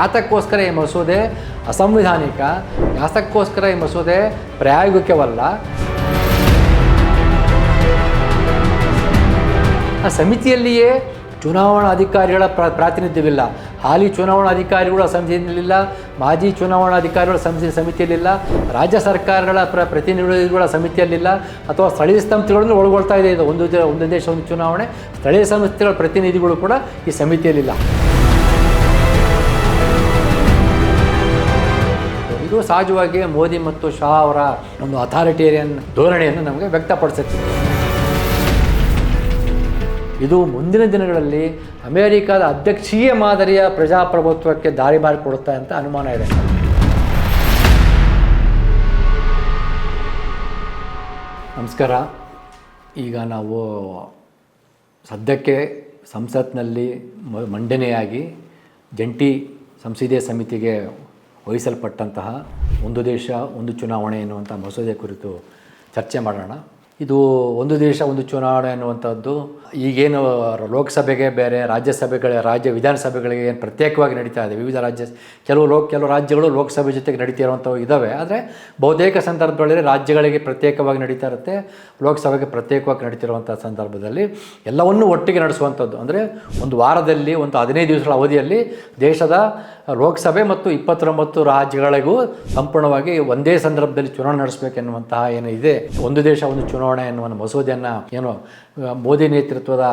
ಯಾತಕ್ಕೋಸ್ಕರ ಈ ಮಸೂದೆ ಅಸಂವಿಧಾನಿಕ ಯಾತಕ್ಕೋಸ್ಕರ ಈ ಮಸೂದೆ ಪ್ರಾಯೋಗಿಕವಲ್ಲ. ಆ ಸಮಿತಿಯಲ್ಲಿಯೇ ಚುನಾವಣಾ ಅಧಿಕಾರಿಗಳ ಪ್ರ, ಪ್ರಾತಿನಿಧ್ಯವಿಲ್ಲ. ಹಾಲಿ ಚುನಾವಣಾ ಅಧಿಕಾರಿಗಳ ಸಮಿತಿಯಲ್ಲಿಲ್ಲ, ಮಾಜಿ ಚುನಾವಣಾ ಅಧಿಕಾರಿಗಳ ಸಮಿತಿ ಸಮಿತಿಯಲ್ಲಿಲ್ಲ, ರಾಜ್ಯ ಸರ್ಕಾರಗಳ ಪ್ರ, ಪ್ರತಿನಿಧಿಗಳ ಸಮಿತಿಯಲ್ಲಿಲ್ಲ ಅಥವಾ ಸ್ಥಳೀಯ ಸಂಸ್ಥೆಗಳನ್ನು ಒಳಗೊಳ್ತಾ ಇದೆ ಇದು. ಒಂದು ಒಂದು ದೇಶ ಒಂದು ಚುನಾವಣೆ, ಸ್ಥಳೀಯ ಸಂಸ್ಥೆಗಳ ಪ್ರತಿನಿಧಿಗಳು ಕೂಡ ಈ ಸಮಿತಿಯಲ್ಲಿಲ್ಲ. ಸಹಜವಾಗಿ ಮೋದಿ ಮತ್ತು ಶಾ ಅವರ ಒಂದು ಅಥಾರಿಟೇರಿಯನ್ ಧೋರಣೆಯನ್ನು ನಮಗೆ ವ್ಯಕ್ತಪಡಿಸುತ್ತೆ. ಇದು ಮುಂದಿನ ದಿನಗಳಲ್ಲಿ ಅಮೆರಿಕದ ಅಧ್ಯಕ್ಷೀಯ ಮಾದರಿಯ ಪ್ರಜಾಪ್ರಭುತ್ವಕ್ಕೆ ದಾರಿ ಮಾಡಿಕೊಡುತ್ತೆ ಅಂತ ಅನುಮಾನ ಇದೆ. ನಮಸ್ಕಾರ. ಈಗ ನಾವು ಸದ್ಯಕ್ಕೆ ಸಂಸತ್ನಲ್ಲಿ ಮಂಡನೆಯಾಗಿ ಜಂಟಿ ಸಂಸದೀಯ ಸಮಿತಿಗೆ ವಹಿಸಲ್ಪಟ್ಟಂತಹ ಒಂದು ದೇಶ ಒಂದು ಚುನಾವಣೆ ಎನ್ನುವಂಥ ಮಸೂದೆ ಕುರಿತು ಚರ್ಚೆ ಮಾಡೋಣ. ಇದು ಒಂದು ದೇಶ, ಒಂದು ಚುನಾವಣೆ ಅನ್ನುವಂಥದ್ದು. ಈಗೇನು ಲೋಕಸಭೆಗೆ ಬೇರೆ, ರಾಜ್ಯಸಭೆಗಳ, ರಾಜ್ಯ ವಿಧಾನಸಭೆಗಳಿಗೆ ಏನು ಪ್ರತ್ಯೇಕವಾಗಿ ನಡೀತಾ ಇದೆ. ವಿವಿಧ ರಾಜ್ಯ, ಕೆಲವು ಲೋಕ, ಕೆಲವು ರಾಜ್ಯಗಳು ಲೋಕಸಭೆ ಜೊತೆಗೆ ನಡೀತಾ ಇರುವಂಥವು ಇದ್ದಾವೆ ಆದರೆ ಬಹುತೇಕ ಸಂದರ್ಭಗಳಲ್ಲಿ ರಾಜ್ಯಗಳಿಗೆ ಪ್ರತ್ಯೇಕವಾಗಿ ನಡೀತಾ ಇರುತ್ತೆ. ಲೋಕಸಭೆಗೆ ಪ್ರತ್ಯೇಕವಾಗಿ ನಡೀತಿರುವಂಥ ಸಂದರ್ಭದಲ್ಲಿ ಎಲ್ಲವನ್ನೂ ಒಟ್ಟಿಗೆ ನಡೆಸುವಂಥದ್ದು. ಅಂದರೆ ಒಂದು ವಾರದಲ್ಲಿ, ಒಂದು ಹದಿನೈದು ದಿವಸಗಳ ಅವಧಿಯಲ್ಲಿ ದೇಶದ ಲೋಕಸಭೆ ಮತ್ತು ಇಪ್ಪತ್ತೊಂಬತ್ತು ರಾಜ್ಯಗಳಿಗೂ ಸಂಪೂರ್ಣವಾಗಿ ಒಂದೇ ಸಂದರ್ಭದಲ್ಲಿ ಚುನಾವಣೆ ನಡೆಸಬೇಕೆನ್ನುವಂತಹ ಇದೆ ಒಂದು ದೇಶ, ಒಂದು ಚುನಾವಣೆ ಎನ್ನುವ ಮಸೂದೆಯನ್ನು ಏನು ಮೋದಿ ನೇತೃತ್ವದ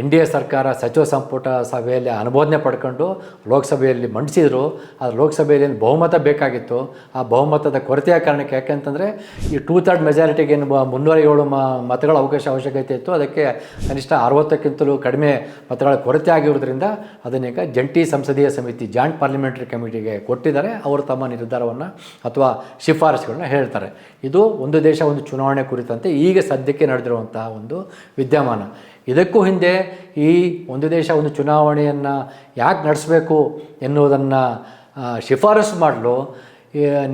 ಎನ್ ಡಿ ಎ ಸರ್ಕಾರ ಸಚಿವ ಸಂಪುಟ ಸಭೆಯಲ್ಲಿ ಅನುಮೋದನೆ ಪಡ್ಕೊಂಡು ಲೋಕಸಭೆಯಲ್ಲಿ ಮಂಡಿಸಿದರು. ಆ ಲೋಕಸಭೆಯಲ್ಲಿ ಬಹುಮತ ಬೇಕಾಗಿತ್ತು. ಆ ಬಹುಮತದ ಕೊರತೆಯ ಕಾರಣಕ್ಕೆ ಯಾಕೆಂತಂದರೆ ಈ ಟೂ ಥರ್ಡ್ ಮೆಜಾರಿಟಿಗೆ ಏನು ಮುನ್ನೂರ ಏಳು ಮತಗಳ ಅವಕಾಶ ಅವಶ್ಯಕತೆ ಇತ್ತು. ಅದಕ್ಕೆ ಕನಿಷ್ಠ ಅರವತ್ತಕ್ಕಿಂತಲೂ ಕಡಿಮೆ ಮತಗಳ ಕೊರತೆ ಆಗಿರೋದ್ರಿಂದ ಅದನ್ನೀಗ ಜಂಟಿ ಸಂಸದೀಯ ಸಮಿತಿ, ಜಾಯಿಂಟ್ ಪಾರ್ಲಿಮೆಂಟರಿ ಕಮಿಟಿಗೆ ಕೊಟ್ಟಿದ್ದಾರೆ. ಅವರು ತಮ್ಮ ನಿರ್ಧಾರವನ್ನು ಅಥವಾ ಶಿಫಾರಸುಗಳನ್ನ ಹೇಳ್ತಾರೆ. ಇದು ಒಂದು ದೇಶ, ಒಂದು ಚುನಾವಣೆ ಕುರಿತಂತೆ ಈಗ ಸದ್ಯಕ್ಕೆ ನಡೆದಿರುವಂತಹ ಒಂದು ವಿದ್ಯಮಾನ. ಇದಕ್ಕೂ ಹಿಂದೆ ಈ ಒಂದು ದೇಶ ಒಂದು ಚುನಾವಣೆಯನ್ನು ಯಾಕೆ ನಡೆಸಬೇಕು ಎನ್ನುವುದನ್ನು ಶಿಫಾರಸು ಮಾಡಲು.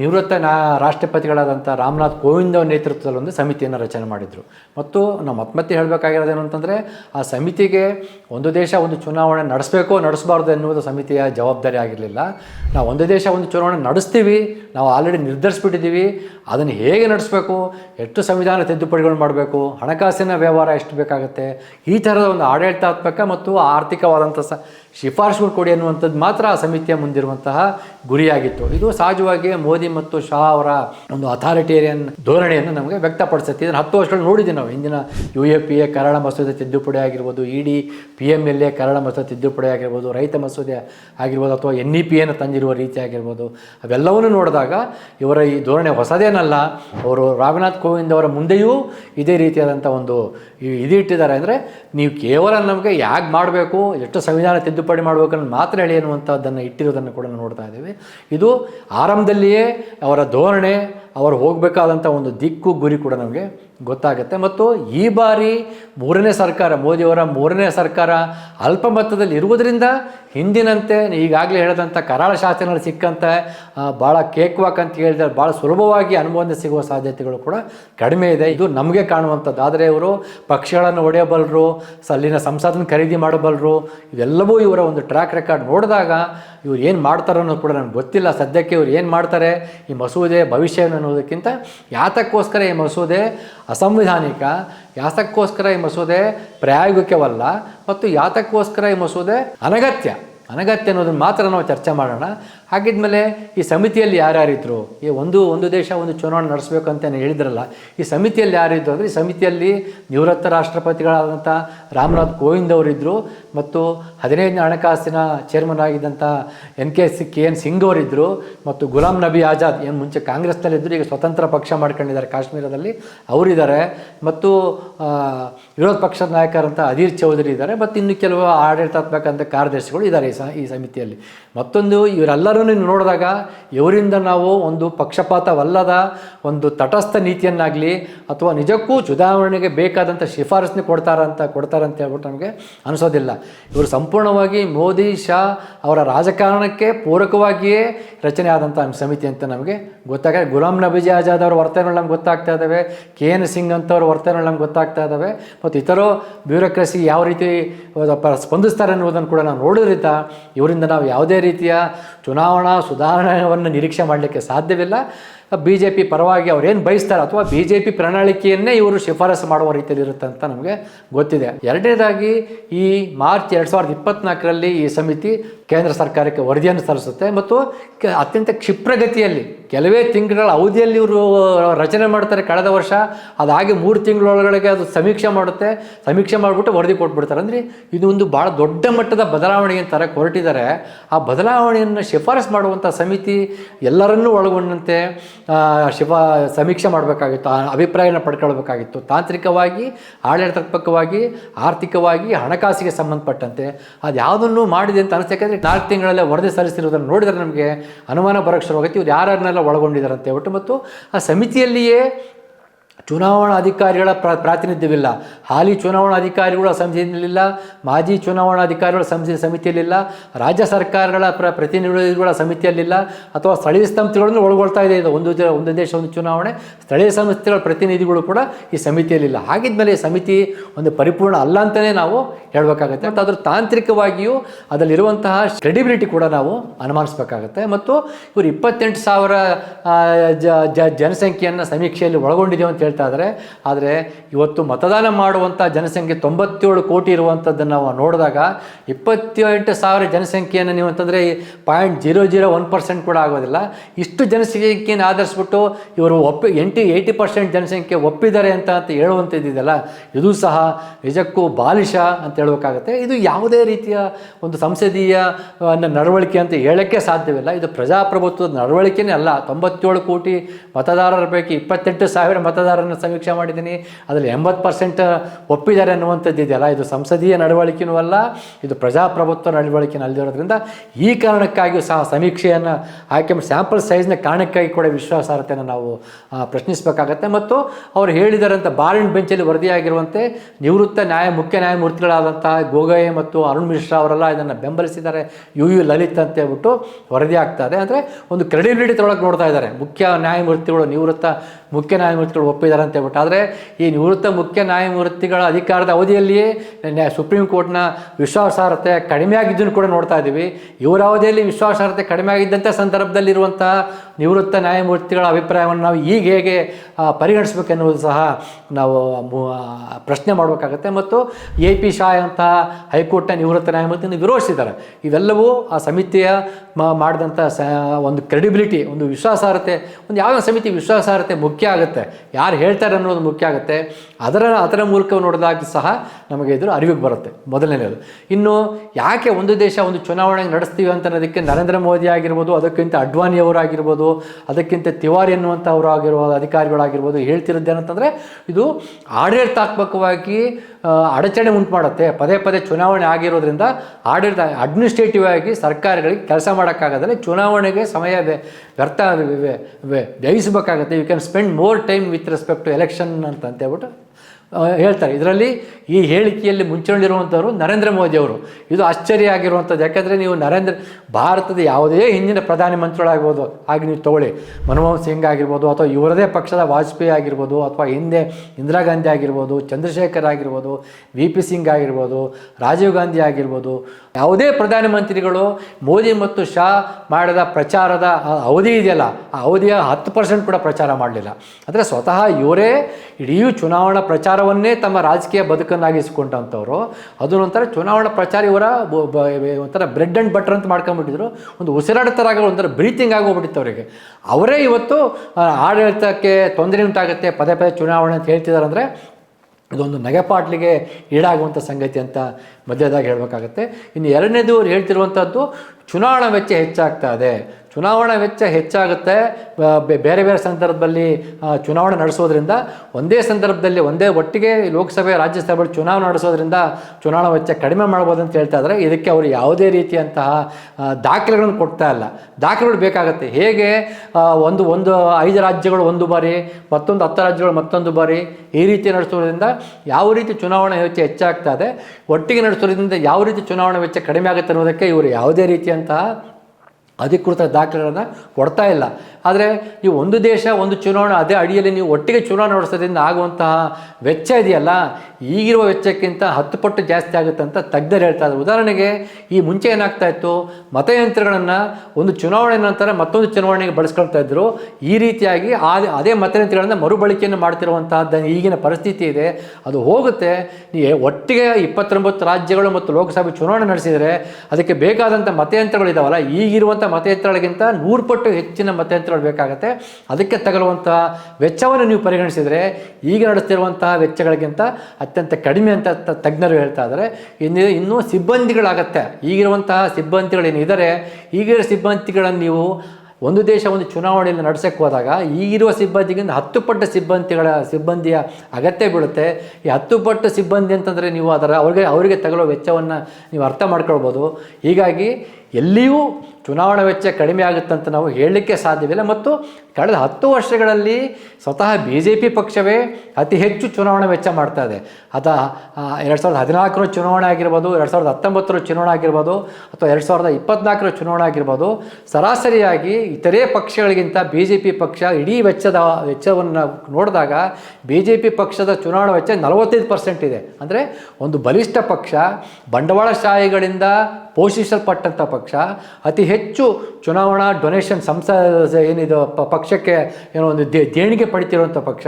ನಿವೃತ್ತ ನಾ ರಾಷ್ಟ್ರಪತಿಗಳಾದಂಥ ರಾಮನಾಥ್ ಕೋವಿಂದ್ ಅವರ ನೇತೃತ್ವದಲ್ಲಿ ಒಂದು ಸಮಿತಿಯನ್ನು ರಚನೆ ಮಾಡಿದರು. ಮತ್ತು ನಾವು ಮತ್ತೆ ಮತ್ತೆ ಹೇಳಬೇಕಾಗಿರೋದೇನು ಅಂತಂದರೆ, ಆ ಸಮಿತಿಗೆ ಒಂದು ದೇಶ ಒಂದು ಚುನಾವಣೆ ನಡೆಸಬೇಕು ನಡೆಸಬಾರ್ದು ಎನ್ನುವುದು ಸಮಿತಿಯ ಜವಾಬ್ದಾರಿ ಆಗಿರಲಿಲ್ಲ. ನಾವು ಒಂದು ದೇಶ ಒಂದು ಚುನಾವಣೆ ನಡೆಸ್ತೀವಿ, ನಾವು ಆಲ್ರೆಡಿ ನಿರ್ಧರಿಸ್ಬಿಟ್ಟಿದ್ದೀವಿ, ಅದನ್ನು ಹೇಗೆ ನಡೆಸಬೇಕು, ಎಷ್ಟು ಸಂವಿಧಾನ ತಿದ್ದುಪಡಿಗಳು ಮಾಡಬೇಕು, ಹಣಕಾಸಿನ ವ್ಯವಹಾರ ಎಷ್ಟು ಬೇಕಾಗುತ್ತೆ, ಈ ಥರದ ಒಂದು ಆಡಳಿತಾತ್ಮಕ ಮತ್ತು ಆರ್ಥಿಕವಾದಂಥ ಸ ಶಿಫಾರಸುಗಳು ಕೊಡಿ ಅನ್ನುವಂಥದ್ದು ಮಾತ್ರ ಆ ಸಮಿತಿಯ ಮುಂದಿರುವಂತಹ ಗುರಿಯಾಗಿತ್ತು. ಇದು ಸಹಜವಾಗಿ ಮೋದಿ ಮತ್ತು ಶಾ ಅವರ ಒಂದು ಅಥಾರಿಟೇರಿಯನ್ ಧೋರಣೆಯನ್ನು ನಮಗೆ ವ್ಯಕ್ತಪಡಿಸುತ್ತೆ. ಇದನ್ನು ಹತ್ತು ವರ್ಷಗಳು ನೋಡಿದ್ದೀವಿ ನಾವು. ಹಿಂದಿನ ಯು ಎ ಪಿ ಎ ಕರಡ ಮಸೂದೆ ತಿದ್ದುಪಡಿ ಆಗಿರ್ಬೋದು E D P M L A ಕರಡ ಮಸೂದೆ ತಿದ್ದುಪಡಿ ಆಗಿರ್ಬೋದು, ರೈತ ಮಸೂದೆ ಆಗಿರ್ಬೋದು ಅಥವಾ ಎನ್ ಇ ಪಿ ಎನ್ನು ತಂದಿರುವ ರೀತಿ ಆಗಿರ್ಬೋದು, ಅವೆಲ್ಲವನ್ನೂ ನೋಡಿದಾಗ ಇವರ ಈ ಧೋರಣೆ ಹೊಸದೇನಲ್ಲ. ಅವರು ರಾಮನಾಥ್ ಕೋವಿಂದ್ ಅವರ ಮುಂದೆಯೂ ಇದೇ ರೀತಿಯಾದಂಥ ಒಂದು ಇದಿಟ್ಟಿದ್ದಾರೆ. ಅಂದರೆ ನೀವು ಕೇವಲ ನಮಗೆ ಯಾಕೆ ಮಾಡಬೇಕು, ಎಷ್ಟು ಸಂವಿಧಾನ ತಿದ್ದುಪಡಿ ಮಾಡಬೇಕನ್ನ ಮಾತ್ರ ಹೇಳಿ ಅನ್ನುವಂಥದ್ದನ್ನು ಇಟ್ಟಿರೋದನ್ನು ಕೂಡ ನಾವು ನೋಡ್ತಾ ಇದ್ದೀವಿ. ಇದು ಆರಂಭದಲ್ಲಿಯೇ ಅವರ ಧೋರಣೆ ಅವರು ಹೋಗಬೇಕಾದಂಥ ಒಂದು ದಿಕ್ಕು ಗುರಿ ಕೂಡ ನಮಗೆ ಗೊತ್ತಾಗುತ್ತೆ. ಮತ್ತು ಈ ಬಾರಿ ಮೂರನೇ ಸರ್ಕಾರ, ಮೋದಿಯವರ ಮೂರನೇ ಸರ್ಕಾರ ಅಲ್ಪಮತದಲ್ಲಿ ಇರುವುದರಿಂದ ಹಿಂದಿನಂತೆ ಈಗಾಗಲೇ ಹೇಳಿದಂಥ ಕರಾಳ ಶಾಸನಗಳು ಸಿಕ್ಕಂತೆ ಭಾಳ ಕೇಕ್ ವಾಕ್ ಅಂತ ಹೇಳಿದರೆ ಭಾಳ ಸುಲಭವಾಗಿ ಅನುಮೋದನೆ ಸಿಗುವ ಸಾಧ್ಯತೆಗಳು ಕೂಡ ಕಡಿಮೆ ಇದೆ. ಇದು ನಮಗೆ ಕಾಣುವಂಥದ್ದು. ಆದರೆ ಇವರು ಪಕ್ಷಗಳನ್ನು ಒಡೆಯಬಲ್ಲರು ಅಲ್ಲಿನ ಸಂಸದನ ಖರೀದಿ ಮಾಡಬಲ್ಲರು ಇವೆಲ್ಲವೂ ಇವರ ಒಂದು ಟ್ರ್ಯಾಕ್ ರೆಕಾರ್ಡ್ ನೋಡಿದಾಗ ಇವ್ರು ಏನು ಮಾಡ್ತಾರೋ ಅನ್ನೋದು ಕೂಡ ನನಗೆ ಗೊತ್ತಿಲ್ಲ. ಸದ್ಯಕ್ಕೆ ಇವ್ರು ಏನು ಮಾಡ್ತಾರೆ, ಈ ಮಸೂದೆ ಭವಿಷ್ಯವನ್ನು ಅನ್ನೋದಕ್ಕಿಂತ ಯಾತಕ್ಕೋಸ್ಕರ ಈ ಮಸೂದೆ ಅಸಂವಿಧಾನಿಕ, ಯಾತಕ್ಕೋಸ್ಕರ ಈ ಮಸೂದೆ ಪ್ರಾಯೋಗಿಕವಲ್ಲ ಮತ್ತು ಯಾತಕ್ಕೋಸ್ಕರ ಈ ಮಸೂದೆ ಅನಗತ್ಯ. ಅನಗತ್ಯ ಅನ್ನೋದನ್ನು ಮಾತ್ರ ನಾವು ಚರ್ಚೆ ಮಾಡೋಣ. ಹಾಗಿದ್ಮೇಲೆ ಈ ಸಮಿತಿಯಲ್ಲಿ ಯಾರ್ಯಾರಿದ್ರು, ಈ ಒಂದು ಒಂದು ದೇಶ ಒಂದು ಚುನಾವಣೆ ನಡೆಸಬೇಕು ಅಂತ ನಾನು ಹೇಳಿದ್ರಲ್ಲ, ಈ ಸಮಿತಿಯಲ್ಲಿ ಯಾರಿದ್ರು ಅಂದರೆ ಈ ಸಮಿತಿಯಲ್ಲಿ ನಿವೃತ್ತ ರಾಷ್ಟ್ರಪತಿಗಳಾದಂಥ ರಾಮನಾಥ್ ಕೋವಿಂದ್ ಅವರಿದ್ದರು ಮತ್ತು ಹದಿನೈದನೇ ಹಣಕಾಸಿನ chairman ಆಗಿದ್ದಂಥ N K C, K N Singh ಅವರಿದ್ದರು ಮತ್ತು ಗುಲಾಂ ನಬಿ ಆಜಾದ್, ಏನು ಮುಂಚೆ ಕಾಂಗ್ರೆಸ್ನಲ್ಲಿದ್ದರು ಈಗ ಸ್ವತಂತ್ರ ಪಕ್ಷ ಮಾಡ್ಕೊಂಡಿದ್ದಾರೆ ಕಾಶ್ಮೀರದಲ್ಲಿ, ಅವರಿದ್ದಾರೆ. ಮತ್ತು ವಿರೋಧ ಪಕ್ಷದ ನಾಯಕರಂಥ ಅಧೀರ್ ಚೌಧರಿ ಇದ್ದಾರೆ ಮತ್ತು ಇನ್ನು ಕೆಲವು ಆಡಳಿತಾತ್ಮಕ ಕಾರ್ಯದರ್ಶಿಗಳು ಇದ್ದಾರೆ ಈ ಸಮಿತಿಯಲ್ಲಿ. ಮತ್ತೊಂದು ಇವರೆಲ್ಲರೂ ನೀವು ನೋಡಿದಾಗ ಇವರಿಂದ ನಾವು ಒಂದು ಪಕ್ಷಪಾತವಲ್ಲದ, ಒಂದು ತಟಸ್ಥ ನೀತಿಯನ್ನಾಗಲಿ ಅಥವಾ ನಿಜಕ್ಕೂ ಚುನಾವಣೆಗೆ ಬೇಕಾದಂಥ ಶಿಫಾರಸನ್ನ ಕೊಡ್ತಾರಂತ ಕೊಡ್ತಾರಂತ ಹೇಳ್ಬಿಟ್ಟು ನಮಗೆ ಅನಿಸೋದಿಲ್ಲ. ಇವರು ಸಂಪೂರ್ಣವಾಗಿ ಮೋದಿ, ಶಾ ಅವರ ರಾಜಕಾರಣಕ್ಕೆ ಪೂರಕವಾಗಿಯೇ ರಚನೆ ಆದಂಥ ಸಮಿತಿ ಅಂತ ನಮಗೆ ಗೊತ್ತಾಗ ಗುಲಾಂ ನಬೀಜಿ ಆಜಾದ್ ಅವರ ವರ್ತನೆಗಳು ನಮ್ಗೆ ಗೊತ್ತಾಗ್ತಾ ಇದ್ದಾವೆ, ಕೆ ಎನ್ ಸಿಂಗ್ ಅಂತವ್ರ ವರ್ತನೆಗಳು ನಮ್ಗೆ ಗೊತ್ತಾಗ್ತಾ ಇದ್ದಾವೆ, ಮತ್ತು ಇತರ ಬ್ಯೂರೋಕ್ರಸಿ ಯಾವ ರೀತಿ ಸ್ಪಂದಿಸ್ತಾರೆ ಅನ್ನೋದನ್ನು ಕೂಡ ನಾವು ನೋಡೋದ್ರಿಂದ ಇವರಿಂದ ನಾವು ಯಾವುದೇ ರೀತಿಯ ಚುನಾವಣಾ ಸುಧಾರಣೆಯನ್ನು ನಿರೀಕ್ಷೆ ಮಾಡಲಿಕ್ಕೆ ಸಾಧ್ಯವಿಲ್ಲ. ಬಿ ಜೆ ಪಿ ಪರವಾಗಿ ಅವ್ರೇನು ಬಯಸ್ತಾರೆ ಅಥವಾ ಬಿ ಜೆ ಪಿ ಪ್ರಣಾಳಿಕೆಯನ್ನೇ ಇವರು ಶಿಫಾರಸು ಮಾಡುವ ರೀತಿಯಲ್ಲಿ ಇರುತ್ತೆ ಅಂತ ನಮಗೆ ಗೊತ್ತಿದೆ. ಎರಡನೇದಾಗಿ ಈ ಮಾರ್ಚ್ ಎರಡು ಸಾವಿರದ ಇಪ್ಪತ್ನಾಲ್ಕರಲ್ಲಿ ಈ ಸಮಿತಿ ಕೇಂದ್ರ ಸರ್ಕಾರಕ್ಕೆ ವರದಿಯನ್ನು ಸಲ್ಲಿಸುತ್ತೆ ಮತ್ತು ಅತ್ಯಂತ ಕ್ಷಿಪ್ರಗತಿಯಲ್ಲಿ ಕೆಲವೇ ತಿಂಗಳ ಅವಧಿಯಲ್ಲಿ ಇವರು ರಚನೆ ಮಾಡ್ತಾರೆ ಕಳೆದ ವರ್ಷ. ಅದಾಗಿ ಮೂರು ತಿಂಗಳೊಳಗಡೆ ಅದು ಸಮೀಕ್ಷೆ ಮಾಡುತ್ತೆ. ಸಮೀಕ್ಷೆ ಮಾಡಿಬಿಟ್ಟು ವರದಿ ಕೊಟ್ಬಿಡ್ತಾರೆ. ಅಂದರೆ ಇದು ಒಂದು ಭಾಳ ದೊಡ್ಡ ಮಟ್ಟದ ಬದಲಾವಣೆ ಅಂತಾರೆ ಹೊರಟಿದ್ದಾರೆ. ಆ ಬದಲಾವಣೆಯನ್ನು ಶಿಫಾರಸು ಮಾಡುವಂಥ ಸಮಿತಿ ಎಲ್ಲರನ್ನೂ ಒಳಗೊಂಡಂತೆ ಶಿಫಾ, ಸಮೀಕ್ಷೆ ಮಾಡಬೇಕಾಗಿತ್ತು. ಆ, ಅಭಿಪ್ರಾಯನ ಪಡ್ಕೊಳ್ಬೇಕಾಗಿತ್ತು. ತಾಂತ್ರಿಕವಾಗಿ ಆಡಳಿತಾತ್ಮಕವಾಗಿ ಆರ್ಥಿಕವಾಗಿ, ಹಣಕಾಸಿಗೆ ಸಂಬಂಧಪಟ್ಟಂತೆ. ಅದು ಯಾವುದನ್ನು ಮಾಡಿದೆ ಅಂತ ಅನಿಸ್ತೇ ಯಾಕಂದರೆ ನಾಲ್ಕು ತಿಂಗಳಲ್ಲೇ ವರದಿ ಸಲ್ಲಿಸಿರೋದನ್ನು ನೋಡಿದರೆ ನಮಗೆ ಅನುಮಾನ ಬರೋಕ್ಕೆ ಶುರುವಾಗುತ್ತೆ. ಇವ್ರು ಯಾರನ್ನೆಲ್ಲ ಒಳಗೊಂಡಿದ್ದಾರೆ ಅಂತ ಹೇಳ್ಬಿಟ್ಟು ಮತ್ತು ಆ ಸಮಿತಿಯಲ್ಲಿಯೇ ಚುನಾವಣಾ ಅಧಿಕಾರಿಗಳ ಪ್ರ, ಪ್ರಾತಿನಿಧ್ಯವಿಲ್ಲ. ಹಾಲಿ ಚುನಾವಣಾ ಅಧಿಕಾರಿಗಳು ಸಮಿತಿಯಲ್ಲಿಲ್ಲ ಮಾಜಿ ಚುನಾವಣಾ ಅಧಿಕಾರಿಗಳ ಸಮಿತಿ ಸಮಿತಿಯಲ್ಲಿಲ್ಲ. ರಾಜ್ಯ ಸರ್ಕಾರಗಳ ಪ್ರ, ಪ್ರತಿನಿಧಿಗಳ ಸಮಿತಿಯಲ್ಲಿಲ್ಲ. ಅಥವಾ ಸ್ಥಳೀಯ ಸಂಸ್ಥೆಗಳನ್ನು ಒಳಗೊಳ್ತಾ ಇದೆ. ಇದು ಒಂದು ಒಂದು ದೇಶ, ಒಂದು ಚುನಾವಣೆ. ಸ್ಥಳೀಯ ಸಂಸ್ಥೆಗಳ ಪ್ರತಿನಿಧಿಗಳು ಕೂಡ ಈ ಸಮಿತಿಯಲ್ಲಿಲ್ಲ. ಹಾಗಿದ್ಮೇಲೆ ಈ ಸಮಿತಿ ಒಂದು ಪರಿಪೂರ್ಣ ಅಲ್ಲ ಅಂತಲೇ ನಾವು ಹೇಳಬೇಕಾಗತ್ತೆ. ಮತ್ತು ಅದರ ತಾಂತ್ರಿಕವಾಗಿಯೂ ಅದರಲ್ಲಿರುವಂತಹ ಕ್ರೆಡಿಬಿಲಿಟಿ ಕೂಡ ನಾವು ಅನುಮಾನಿಸ್ಬೇಕಾಗತ್ತೆ. ಮತ್ತು ಇವರು ಇಪ್ಪತ್ತೆಂಟು ಸಾವಿರ ಜನಸಂಖ್ಯೆಯನ್ನು ಸಮೀಕ್ಷೆಯಲ್ಲಿ ಒಳಗೊಂಡಿದೆ ಅಂತ ಹೇಳ್ತಾ ಆದರೆ ಇವತ್ತು ಮತದಾನ ಮಾಡುವಂಥ ಜನಸಂಖ್ಯೆ ತೊಂಬತ್ತೇಳು ಕೋಟಿ ಇರುವಂಥದ್ದನ್ನು ನಾವು ನೋಡಿದಾಗ ಇಪ್ಪತ್ತೆಂಟು ಸಾವಿರ ಜನಸಂಖ್ಯೆಯನ್ನು ನೀವು ಅಂತಂದರೆ point zero zero one percent ಕೂಡ ಆಗೋದಿಲ್ಲ. ಇಷ್ಟು ಜನಸಂಖ್ಯೆಯನ್ನು ಆಧರಿಸ್ಬಿಟ್ಟು ಇವರು ಒಪ್ಪಿ ಎಂಟಿ ಏಯ್ಟಿ ಪರ್ಸೆಂಟ್ ಜನಸಂಖ್ಯೆ ಒಪ್ಪಿದ್ದಾರೆ ಅಂತ ಅಂತ ಹೇಳುವಂಥದ್ದಿದೆಯಲ್ಲ ಇದು ಸಹ ನಿಜಕ್ಕೂ ಬಾಲಿಷ ಅಂತ ಹೇಳಬೇಕಾಗತ್ತೆ. ಇದು ಯಾವುದೇ ರೀತಿಯ ಒಂದು ಸಂಸದೀಯ ನಡವಳಿಕೆ ಅಂತ ಹೇಳೋಕ್ಕೆ ಸಾಧ್ಯವಿಲ್ಲ. ಇದು ಪ್ರಜಾಪ್ರಭುತ್ವದ ನಡವಳಿಕೆನೇ ಅಲ್ಲ. ತೊಂಬತ್ತೇಳು ಕೋಟಿ ಮತದಾರರ ಪೈಕಿ ಇಪ್ಪತ್ತೆಂಟು ಸಾವಿರ ಮತದಾರರನ್ನು ಸಮೀಕ್ಷೆ ಮಾಡಿದ್ದೀನಿ. ಅದರಲ್ಲಿ ಎಂಬತ್ತು ಪರ್ಸೆಂಟ್ ಒಪ್ಪಿದ್ದಾರೆ ಅನ್ನುವಂಥದ್ದು ಇದೆಯಲ್ಲ, ಇದು ಸಂಸದೀಯ ನಡವಳಿಕೆನೂ ಅಲ್ಲ, ಇದು ಪ್ರಜಾಪ್ರಭುತ್ವ ನಡವಳಿಕೆನ ಅಲ್ಲಿರೋದ್ರಿಂದ ಈ ಕಾರಣಕ್ಕಾಗಿಯೂ ಸಹ ಸಮೀಕ್ಷೆಯನ್ನು ಆಯ್ಕೆ ಮಾಡಿ ಸ್ಯಾಂಪಲ್ ಸೈಜ್ನ ಕಾರಣಕ್ಕಾಗಿ ಕೂಡ ವಿಶ್ವಾಸಾರ್ಹತೆಯನ್ನು ನಾವು ಪ್ರಶ್ನಿಸಬೇಕಾಗತ್ತೆ. ಮತ್ತು ಅವರು ಹೇಳಿದರಂಥ ಬಾರಿನ್ ಬೆಂಚಲ್ಲಿ ವರದಿಯಾಗಿರುವಂತೆ ನಿವೃತ್ತ ನ್ಯಾಯ, ಮುಖ್ಯ ನ್ಯಾಯಮೂರ್ತಿಗಳಾದಂತಹ ಗೋಗೊಯ್ ಮತ್ತು ಅರುಣ್ ಮಿಶ್ರಾ ಅವರೆಲ್ಲ ಇದನ್ನು ಬೆಂಬಲಿಸಿದ್ದಾರೆ. ಯು ಯು ಲಲಿತ್ ಅಂತ ಹೇಳ್ಬಿಟ್ಟು ವರದಿ ಆಗ್ತಾ ಇದೆ. ಅಂದರೆ ಒಂದು ಕ್ರೆಡಿಬಿಲಿಟಿ ತೊಳಗೆ ನೋಡ್ತಾ ಇದ್ದಾರೆ. ಮುಖ್ಯ ನ್ಯಾಯಮೂರ್ತಿಗಳು, ನಿವೃತ್ತ ಮುಖ್ಯ ನ್ಯಾಯಮೂರ್ತಿಗಳು ಒಪ್ಪಿದ್ದಾರೆ ಅಂತ ಹೇಳ್ಬಿಟ್ಟು. ಆದರೆ ಈ ನಿವೃತ್ತ ಮುಖ್ಯ ನ್ಯಾಯಮೂರ್ತಿಗಳ ಅಧಿಕಾರದ ಅವಧಿಯಲ್ಲಿಯೇ ಸುಪ್ರೀಂ ಕೋರ್ಟ್ನ ವಿಶ್ವಾಸಾರ್ಹತೆ ಕಡಿಮೆ ಆಗಿದ್ದನ್ನು ಕೂಡ ನೋಡ್ತಾ ಇದ್ದೀವಿ. ಇವರ ಅವಧಿಯಲ್ಲಿ ವಿಶ್ವಾಸಾರ್ಹತೆ ಕಡಿಮೆ ಆಗಿದ್ದಂಥ ಸಂದರ್ಭದಲ್ಲಿರುವಂತಹ ನಿವೃತ್ತ ನ್ಯಾಯಮೂರ್ತಿಗಳ ಅಭಿಪ್ರಾಯವನ್ನು ನಾವು ಈಗ ಹೇಗೆ ಪರಿಗಣಿಸಬೇಕೆನ್ನುವುದು ಸಹ ನಾವು ಪ್ರಶ್ನೆ ಮಾಡಬೇಕಾಗತ್ತೆ. ಮತ್ತು ಎ ಪಿ ಶಾ ಅಂತಹ ಹೈಕೋರ್ಟ್ನ ನಿವೃತ್ತ ನ್ಯಾಯಮೂರ್ತಿಯನ್ನು ವಿರೋಧಿಸಿದ್ದಾರೆ ಇವೆಲ್ಲವೂ ಆ ಸಮಿತಿಯ ಮಾಡಿದಂಥ ಸ, ಒಂದು ಕ್ರೆಡಿಬಿಲಿಟಿ, ಒಂದು ವಿಶ್ವಾಸಾರ್ಹತೆ, ಒಂದು ಯಾವ ಸಮಿತಿ ವಿಶ್ವಾಸಾರ್ಹತೆ ಮುಖ್ಯ ಆಗುತ್ತೆ, ಯಾರು ಹೇಳ್ತಾರೆ ಅನ್ನೋದು ಮುಖ್ಯ ಆಗುತ್ತೆ, ಅದರ ಅದರ ಮೂಲಕ ನೋಡಿದಾಗ ಸಹ ನಮಗೆ ಇದ್ರ ಅರಿವಿಗೆ ಬರುತ್ತೆ. ಮೊದಲನೇದು ಇನ್ನು ಯಾಕೆ ಒಂದು ದೇಶ ಒಂದು ಚುನಾವಣೆ ನಡೆಸ್ತೀವಿ ಅಂತ ಅನ್ನೋದಕ್ಕೆ ನರೇಂದ್ರ ಮೋದಿ ಆಗಿರ್ಬೋದು, ಅದಕ್ಕಿಂತ ಅಡ್ವಾಣಿಯವರಾಗಿರ್ಬೋದು ಅದಕ್ಕಿಂತ ತಿವಾರಿ ಅನ್ನುವಂಥವ್ರು ಆಗಿರ್ಬೋದು ಅಧಿಕಾರಿಗಳಾಗಿರ್ಬೋದು ಹೇಳ್ತಿರೋದೇನಂತಂದರೆ ಇದು ಆಡಳಿತಾತ್ಮಕವಾಗಿ ಅಡಚಣೆ ಉಂಟು ಮಾಡುತ್ತೆ ಪದೇ ಪದೇ ಚುನಾವಣೆ ಆಗಿರೋದ್ರಿಂದ ಆಡಳಿತ ಅಡ್ಮಿನಿಸ್ಟ್ರೇಟಿವ್ ಆಗಿ ಸರ್ಕಾರಗಳಿಗೆ ಕೆಲಸ ಮಾಡೋಕ್ಕಾಗದಲ್ಲ ಚುನಾವಣೆಗೆ ಸಮಯ ವ್ಯರ್ಥ, ವ್ಯ- ವ್ಯ- ವ್ಯ- ವ್ಯಯಿಸಬೇಕಾಗತ್ತೆ. You can spend more time with respect to election ಅಂತ ಹೇಳ್ಬಿಟ್ಟು ಹೇಳ್ತಾರೆ. ಇದರಲ್ಲಿ ಈ ಹೇಳಿಕೆಯಲ್ಲಿ ಮುಂಚೂಣಿರುವಂಥವ್ರು ನರೇಂದ್ರ ಮೋದಿ ಅವರು. ಇದು ಆಶ್ಚರ್ಯ ಆಗಿರುವಂಥದ್ದು ಯಾಕಂದರೆ ನೀವು ನರೇಂದ್ರ, ಭಾರತದ ಯಾವುದೇ ಹಿಂದಿನ ಪ್ರಧಾನಮಂತ್ರಿಗಳಾಗ್ಬೋದು ಹಾಗೆ ನೀವು ತಗೊಳ್ಳಿ. ಮನಮೋಹನ್ ಸಿಂಗ್ ಆಗಿರ್ಬೋದು, ಅಥವಾ ಇವರದೇ ಪಕ್ಷದ ವಾಜಪೇಯಿ ಆಗಿರ್ಬೋದು, ಅಥವಾ ಹಿಂದೆ ಇಂದಿರಾ ಗಾಂಧಿ ಆಗಿರ್ಬೋದು, ಚಂದ್ರಶೇಖರ್ ಆಗಿರ್ಬೋದು, ವಿ ಪಿ ಸಿಂಗ್ ಆಗಿರ್ಬೋದು, ರಾಜೀವ್ ಗಾಂಧಿ ಆಗಿರ್ಬೋದು, ಯಾವುದೇ ಪ್ರಧಾನಮಂತ್ರಿಗಳು ಮೋದಿ ಮತ್ತು ಶಾ ಮಾಡಿದ ಪ್ರಚಾರದ ಅವಧಿ ಇದೆಯಲ್ಲ, ಆ ಅವಧಿಯ ಹತ್ತು ಪರ್ಸೆಂಟ್ ಕೂಡ ಪ್ರಚಾರ ಮಾಡಲಿಲ್ಲ. ಅಂದರೆ ಸ್ವತಃ ಇವರೇ ಇಡೀ ಚುನಾವಣಾ ಪ್ರಚಾರವನ್ನೇ ತಮ್ಮ ರಾಜಕೀಯ ಬದುಕನ್ನಾಗಿಸಿಕೊಂಡಂಥವ್ರು. ಅದು ಒಂಥರ ಚುನಾವಣಾ ಪ್ರಚಾರ ಇವರ ಒಂಥರ ಬ್ರೆಡ್ ಆ್ಯಂಡ್ ಬಟರ್ ಅಂತ ಮಾಡ್ಕೊಂಡ್ಬಿಟ್ಟಿದ್ರು ಒಂದು ಉಸಿರಾಡ್ತರಾಗ ಒಂಥರ ಬ್ರೀತಿಂಗ್ ಆಗೋಗ್ಬಿಟ್ಟಿತ್ತು ಅವರಿಗೆ. ಅವರೇ ಇವತ್ತು ಆಡಳಿತಕ್ಕೆ ತೊಂದರೆ ಉಂಟಾಗುತ್ತೆ, ಪದೇ ಪದೇ ಚುನಾವಣೆ ಅಂತ ಹೇಳ್ತಿದ್ದಾರೆ ಅಂದರೆ ಇದೊಂದು ನಗೆಪಾಟ್ಲಿಗೆ ಈಡಾಗುವಂಥ ಸಂಗತಿ ಅಂತ ಮಧ್ಯದಾಗ ಹೇಳಬೇಕಾಗತ್ತೆ. ಇನ್ನು ಎರಡನೇದು ಅವ್ರು ಹೇಳ್ತಿರುವಂಥದ್ದು, ಚುನಾವಣಾ ವೆಚ್ಚ ಹೆಚ್ಚಾಗ್ತಾ ಇದೆ. ಚುನಾವಣಾ ವೆಚ್ಚ ಹೆಚ್ಚಾಗುತ್ತೆ. ಬೇರೆ ಬೇರೆ ಸಂದರ್ಭದಲ್ಲಿ ಚುನಾವಣೆ ನಡೆಸೋದ್ರಿಂದ, ಒಂದೇ ಸಂದರ್ಭದಲ್ಲಿ ಒಂದೇ ಒಟ್ಟಿಗೆ ಲೋಕಸಭೆ ರಾಜ್ಯಸಭೆ ಚುನಾವಣೆ ನಡೆಸೋದ್ರಿಂದ ಚುನಾವಣಾ ವೆಚ್ಚ ಕಡಿಮೆ ಮಾಡ್ಬೋದು ಅಂತ ಹೇಳ್ತಾ ಇದ್ದಾರೆ ಇದಕ್ಕೆ ಅವರು ಯಾವುದೇ ರೀತಿಯಂತಹ ದಾಖಲೆಗಳನ್ನು ಕೊಡ್ತಾ ಇಲ್ಲ. ದಾಖಲೆಗಳು ಬೇಕಾಗುತ್ತೆ. ಹೇಗೆ? ಒಂದು ಒಂದು, ಐದು ರಾಜ್ಯಗಳು ಒಂದು ಬಾರಿ, ಮತ್ತೊಂದು ಹತ್ತು ರಾಜ್ಯಗಳು ಮತ್ತೊಂದು ಬಾರಿ ಈ ರೀತಿ ನಡೆಸೋದ್ರಿಂದ ಯಾವ ರೀತಿ ಚುನಾವಣಾ ವೆಚ್ಚ ಹೆಚ್ಚಾಗ್ತಾ ಇದೆ. ಒಟ್ಟಿಗೆ ನಡೆಸೋದ್ರಿಂದ ಯಾವ ರೀತಿ ಚುನಾವಣಾ ವೆಚ್ಚ ಕಡಿಮೆ ಆಗುತ್ತೆ ಅನ್ನೋದಕ್ಕೆ ಇವರು ಯಾವುದೇ ರೀತಿಯಂತಹ ಅಧಿಕೃತ ದಾಖಲೆಗಳನ್ನು ಕೊಡ್ತಾ ಇಲ್ಲ. ಆದರೆ ನೀವು ಒಂದು ದೇಶ, ಒಂದು ಚುನಾವಣೆ, ಅದೇ ಅಡಿಯಲ್ಲಿ ನೀವು ಒಟ್ಟಿಗೆ ಚುನಾವಣೆ ನಡೆಸೋದ್ರಿಂದ ಆಗುವಂತಹ ವೆಚ್ಚ ಇದೆಯಲ್ಲ, ಈಗಿರುವ ವೆಚ್ಚಕ್ಕಿಂತ ಹತ್ತು ಪಟ್ಟು ಜಾಸ್ತಿ ಆಗುತ್ತೆ ಅಂತ ತಜ್ಞರು ಹೇಳ್ತಾ ಉದಾಹರಣೆಗೆ, ಈ ಮುಂಚೆ ಏನಾಗ್ತಾ ಇತ್ತು? ಮತಯಂತ್ರಗಳನ್ನು ಒಂದು ಚುನಾವಣೆ ನಂತರ ಮತ್ತೊಂದು ಚುನಾವಣೆಗೆ ಬಳಸ್ಕೊಳ್ತಾ ಇದ್ದರು ಈ ರೀತಿಯಾಗಿ ಆ ಅದೇ ಮತಯಂತ್ರಗಳನ್ನು ಮರುಬಳಕೆಯನ್ನು ಮಾಡ್ತಿರುವಂತಹದ್ದು ಈಗಿನ ಪರಿಸ್ಥಿತಿ ಇದೆ. ಅದು ಹೋಗುತ್ತೆ. ನೀವು ಒಟ್ಟಿಗೆ ಇಪ್ಪತ್ತೊಂಬತ್ತು ರಾಜ್ಯಗಳು ಮತ್ತು ಲೋಕಸಭೆ ಚುನಾವಣೆ ನಡೆಸಿದರೆ, ಅದಕ್ಕೆ ಬೇಕಾದಂಥ ಮತಯಂತ್ರಗಳು ಇದಾವಲ್ಲ ಈಗಿರುವಂಥ ಮತಯಂತ್ರಗಳಿಗಿಂತ ನೂರು ಪಟ್ಟು ಹೆಚ್ಚಿನ ಮತಯಂತ್ರಗಳು ಬೇಕಾಗುತ್ತೆ. ಅದಕ್ಕೆ ತಗಲುವಂತಹ ವೆಚ್ಚವನ್ನು ನೀವು ಪರಿಗಣಿಸಿದರೆ ಈಗ ನಡೆಸ್ತಿರುವಂತಹ ವೆಚ್ಚಗಳಿಗಿಂತ ಅತ್ಯಂತ ಕಡಿಮೆ ಅಂತ ತಜ್ಞರು ಹೇಳ್ತಾ ಇದ್ದಾರೆ ಇನ್ನು, ಇನ್ನೂ ಸಿಬ್ಬಂದಿಗಳಾಗತ್ತೆ. ಈಗಿರುವಂತಹ ಸಿಬ್ಬಂದಿಗಳೇನಿದ್ದಾರೆ ಈಗಿರೋ ಸಿಬ್ಬಂದಿಗಳನ್ನು ನೀವು ಒಂದು ದೇಶ ಒಂದು ಚುನಾವಣೆಯಲ್ಲಿ ನಡೆಸೋಕ್ಕೆ ಹೋದಾಗ ಈಗಿರುವ ಸಿಬ್ಬಂದಿಗಿಂತ ಹತ್ತು ಪಟ್ಟು ಸಿಬ್ಬಂದಿಗಳ, ಸಿಬ್ಬಂದಿಯ ಅಗತ್ಯ ಬೀಳುತ್ತೆ. ಈ ಹತ್ತು ಪಟ್ಟು ಸಿಬ್ಬಂದಿ ಅಂತಂದರೆ ನೀವು ಅದರ, ಅವ್ರಿಗೆ, ಅವರಿಗೆ ತಗೊಳ್ಳೋ ವೆಚ್ಚವನ್ನು ನೀವು ಅರ್ಥ ಮಾಡ್ಕೊಳ್ಬೋದು. ಹೀಗಾಗಿ ಎಲ್ಲಿಯೂ ಚುನಾವಣಾ ವೆಚ್ಚ ಕಡಿಮೆ ಅಂತ ನಾವು ಹೇಳಲಿಕ್ಕೆ ಸಾಧ್ಯವಿಲ್ಲ. ಮತ್ತು ಕಳೆದ ಹತ್ತು ವರ್ಷಗಳಲ್ಲಿ ಸ್ವತಃ ಬಿ ಜೆ ಪಿ ಪಕ್ಷವೇ ಅತಿ ಹೆಚ್ಚು ಚುನಾವಣಾ ವೆಚ್ಚ ಮಾಡ್ತಾ ಇದೆ. ಅದ ಎರಡು ಸಾವಿರದ ಹದಿನಾಲ್ಕರ ಚುನಾವಣೆ ಆಗಿರ್ಬೋದು, ಎರಡು ಸಾವಿರದ ಹತ್ತೊಂಬತ್ತರ ಚುನಾವಣೆ ಆಗಿರ್ಬೋದು, ಅಥವಾ ಎರಡು ಸಾವಿರದ ಇಪ್ಪತ್ನಾಲ್ಕರ ಚುನಾವಣೆ ಆಗಿರ್ಬೋದು, ಸರಾಸರಿಯಾಗಿ ಇತರೆ ಪಕ್ಷಗಳಿಗಿಂತ ಬಿ ಜೆ ಪಿ ಪಕ್ಷ ಇಡೀ ವೆಚ್ಚದ, ವೆಚ್ಚವನ್ನು ನೋಡಿದಾಗ ಬಿ ಜೆ ಪಿ ಪಕ್ಷದ ಚುನಾವಣಾ ವೆಚ್ಚ ನಲವತ್ತೈದು ಪರ್ಸೆಂಟ್ ಇದೆ. ಅಂದರೆ ಒಂದು ಬಲಿಷ್ಠ ಪಕ್ಷ ಬಂಡವಾಳಶಾಹಿಗಳಿಂದ ಪೋಷಿಸಲ್ಪಟ್ಟಂಥ ಪಕ್ಷ, ಅತಿ ಹೆಚ್ಚು ಚುನಾವಣಾ ಡೊನೇಷನ್ ಸಂಸ ಏನಿದು ಪ- ಪಕ್ಷಕ್ಕೆ ಏನೋ ಒಂದು ದೇ ದೇಣಿಗೆ ಪಡಿತಿರುವಂಥ ಪಕ್ಷ,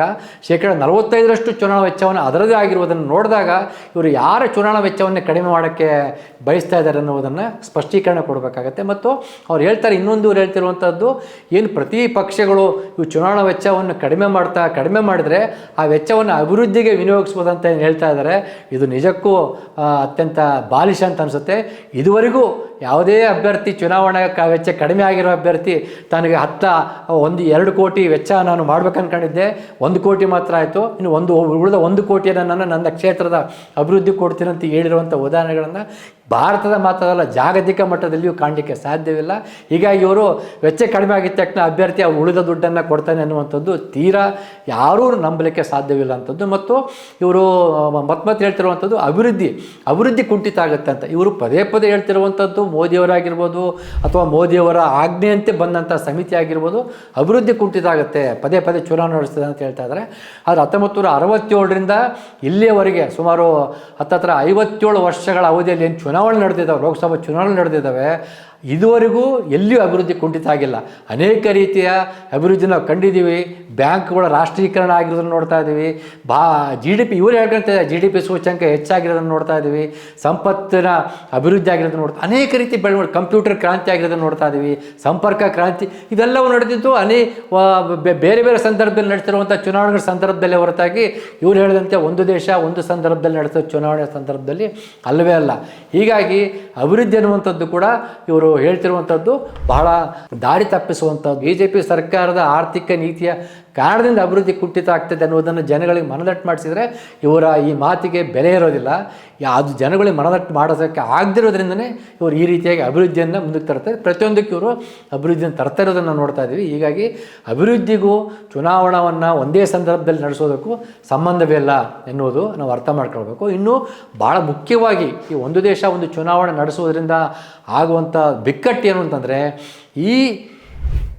ಶೇಕಡ ನಲವತ್ತೈದರಷ್ಟು ಚುನಾವಣಾ ವೆಚ್ಚವನ್ನು ಅದರದೇ ಆಗಿರುವುದನ್ನು ನೋಡಿದಾಗ ಇವರು ಯಾರ ಚುನಾವಣಾ ವೆಚ್ಚವನ್ನೇ ಕಡಿಮೆ ಮಾಡೋಕ್ಕೆ ಬಯಸ್ತಾ ಇದ್ದಾರೆ ಅನ್ನೋದನ್ನು ಸ್ಪಷ್ಟೀಕರಣ ಕೊಡಬೇಕಾಗತ್ತೆ. ಮತ್ತು ಅವ್ರು ಹೇಳ್ತಾರೆ, ಇನ್ನೊಂದು ಇವ್ರು ಹೇಳ್ತಿರುವಂಥದ್ದು ಏನು ಪ್ರತಿ ಪಕ್ಷಗಳು ಇವು ಚುನಾವಣಾ ವೆಚ್ಚವನ್ನು ಕಡಿಮೆ ಮಾಡ್ತಾ, ಕಡಿಮೆ ಮಾಡಿದರೆ ಆ ವೆಚ್ಚವನ್ನು ಅಭಿವೃದ್ಧಿಗೆ ವಿನಿಯೋಗಿಸ್ಬೋದಂತ ಏನು ಹೇಳ್ತಾ ಇದ್ದಾರೆ ಇದು ನಿಜಕ್ಕೂ ಅತ್ಯಂತ ಬಾಲಿಶ ಅಂತ ಅನಿಸುತ್ತೆ. ಇದುವರೆಗೂ 그리고 ಯಾವುದೇ ಅಭ್ಯರ್ಥಿ ಚುನಾವಣಾ ವೆಚ್ಚ ಕಡಿಮೆ ಆಗಿರೋ ಅಭ್ಯರ್ಥಿ ತನಗೆ ಹತ್ತ, ಒಂದು, ಎರಡು ಕೋಟಿ ವೆಚ್ಚ ನಾನು ಮಾಡ್ಬೇಕು ಅನ್ಕೊಂಡಿದ್ದೆ ಒಂದು ಕೋಟಿ ಮಾತ್ರ ಆಯಿತು. ಇನ್ನು ಒಂದು ಉಳಿದ ಒಂದು ಕೋಟಿಯನ್ನು ನಾನು ನನ್ನ ಕ್ಷೇತ್ರದ ಅಭಿವೃದ್ಧಿ ಕೊಡ್ತೀನಂತ ಹೇಳಿರುವಂಥ ಉದಾಹರಣೆಗಳನ್ನು ಭಾರತದ ಮಾತ್ರವಲ್ಲ, ಜಾಗತಿಕ ಮಟ್ಟದಲ್ಲಿಯೂ ಕಾಣಲಿಕ್ಕೆ ಸಾಧ್ಯವಿಲ್ಲ. ಹೀಗಾಗಿ ಇವರು ವೆಚ್ಚ ಕಡಿಮೆ ಆಗಿದ್ದ ತಕ್ಷಣ ಅಭ್ಯರ್ಥಿ ಆ ಉಳಿದ ದುಡ್ಡನ್ನು ಕೊಡ್ತಾನೆ ಅನ್ನುವಂಥದ್ದು ತೀರಾ ಯಾರೂ ನಂಬಲಿಕ್ಕೆ ಸಾಧ್ಯವಿಲ್ಲ ಅಂಥದ್ದು ಮತ್ತು ಇವರು ಮತ್ತೆ ಹೇಳ್ತಿರುವಂಥದ್ದು ಅಭಿವೃದ್ಧಿ ಅಭಿವೃದ್ಧಿ ಕುಂಠಿತ ಆಗುತ್ತೆ ಅಂತ. ಇವರು ಪದೇ ಪದೇ ಹೇಳ್ತಿರುವಂಥದ್ದು ಮೋದಿಯವರಾಗಿರ್ಬೋದು ಅಥವಾ ಮೋದಿಯವರ ಆಜ್ಞೆಯಂತೆ ಬಂದಂಥ ಸಮಿತಿ ಆಗಿರ್ಬೋದು, ಅಭಿವೃದ್ಧಿ ಕುಂಠಿತ ಆಗುತ್ತೆ. ಪದೇ ಪದೇ ಚುನಾವಣೆ ನಡೆಸ್ತದೆ ಅಂತ ಹೇಳ್ತಾ ಇದ್ದಾರೆ ಆದರೆ ಹತ್ತೊಂಬತ್ತು ನೂರ ಅರವತ್ತೇಳರಿಂದ ಇಲ್ಲಿಯವರೆಗೆ ಸುಮಾರು ಹತ್ತತ್ರ ಐವತ್ತೇಳು ವರ್ಷಗಳ ಅವಧಿಯಲ್ಲಿ ಏನು ಚುನಾವಣೆ ನಡೆದಿದ್ದಾವೆ, ಲೋಕಸಭಾ ಚುನಾವಣೆ ನಡೆದಿದ್ದಾವೆ ಇದುವರೆಗೂ ಎಲ್ಲಿಯೂ ಅಭಿವೃದ್ಧಿ ಕುಂಠಿತ ಆಗಿಲ್ಲ. ಅನೇಕ ರೀತಿಯ ಅಭಿವೃದ್ಧಿ ನಾವು ಕಂಡಿದ್ದೀವಿ. ಬ್ಯಾಂಕ್ಗಳ ರಾಷ್ಟ್ರೀಕರಣ ಆಗಿರೋದನ್ನು ನೋಡ್ತಾ ಇದ್ದೀವಿ. ಬಾ ಜಿ ಡಿ ಪಿ ಇವರು ಹೇಳ್ಕೊಂತ ಜಿ ಡಿ ಪಿ ಸೂಚ್ಯಂಕ ಹೆಚ್ಚಾಗಿರೋದನ್ನು ನೋಡ್ತಾ ಇದ್ದೀವಿ. ಸಂಪತ್ತಿನ ಅಭಿವೃದ್ಧಿ ಆಗಿರೋದನ್ನು ನೋಡ್ತಾ, ಅನೇಕ ರೀತಿ ಬೆಳವಣಿಗೆ, ಕಂಪ್ಯೂಟರ್ ಕ್ರಾಂತಿ ಆಗಿರೋದನ್ನು ನೋಡ್ತಾ ಇದ್ದೀವಿ. ಸಂಪರ್ಕ ಕ್ರಾಂತಿ ಇದೆಲ್ಲವೂ ನಡೆದಿದ್ದು ಅನೇ ಬೇರೆ ಬೇರೆ ಸಂದರ್ಭದಲ್ಲಿ ನಡೆಸಿರುವಂಥ ಚುನಾವಣೆಗಳ ಸಂದರ್ಭದಲ್ಲಿ ಹೊರತಾಗಿ ಇವರು ಹೇಳಿದಂತೆ ಒಂದು ದೇಶ, ಒಂದು ಸಂದರ್ಭದಲ್ಲಿ ನಡೆಸೋ ಚುನಾವಣೆ ಸಂದರ್ಭದಲ್ಲಿ ಅಲ್ಲವೇ ಅಲ್ಲ. ಹೀಗಾಗಿ ಅಭಿವೃದ್ಧಿ ಅನ್ನುವಂಥದ್ದು ಕೂಡ ಇವರು ಹೇಳ್ತಿರುವಂಥದ್ದು ಬಹಳ ದಾರಿ ತಪ್ಪಿಸುವಂಥದ್ದು. ಬಿ ಜೆ ಪಿ ಸರ್ಕಾರದ ಆರ್ಥಿಕ ನೀತಿಯ ಕಾರಣದಿಂದ ಅಭಿವೃದ್ಧಿ ಕುಂಠಿತ ಆಗ್ತದೆ ಅನ್ನೋದನ್ನು ಜನಗಳಿಗೆ ಮನದಟ್ಟು ಮಾಡಿಸಿದರೆ ಇವರ ಈ ಮಾತಿಗೆ ಬೆಲೆ ಇರೋದಿಲ್ಲ. ಅದು ಜನಗಳಿಗೆ ಮನದಟ್ಟು ಮಾಡೋದಕ್ಕೆ ಆಗದಿರೋದ್ರಿಂದನೇ ಇವರು ಈ ರೀತಿಯಾಗಿ ಅಭಿವೃದ್ಧಿಯನ್ನು ಮುಂದಕ್ಕೆ ತರ್ತಾರೆ ಪ್ರತಿಯೊಂದಕ್ಕೆ ಇವರು ಅಭಿವೃದ್ಧಿಯನ್ನು ತರ್ತಾ ಇರೋದನ್ನು ನೋಡ್ತಾ ಇದ್ದೀವಿ. ಹೀಗಾಗಿ ಅಭಿವೃದ್ಧಿಗೂ ಚುನಾವಣಾವನ್ನು ಒಂದೇ ಸಂದರ್ಭದಲ್ಲಿ ನಡೆಸೋದಕ್ಕೂ ಸಂಬಂಧವೇ ಇಲ್ಲ ಎನ್ನುವುದು ನಾವು ಅರ್ಥ ಮಾಡ್ಕೊಳ್ಬೇಕು. ಇನ್ನು ಭಾಳ ಮುಖ್ಯವಾಗಿ ಈ ಒಂದು ದೇಶ ಒಂದು ಚುನಾವಣೆ ನಡೆಸೋದ್ರಿಂದ ಆಗುವಂಥ ಬಿಕ್ಕಟ್ಟು ಏನು ಅಂತಂದರೆ ಈ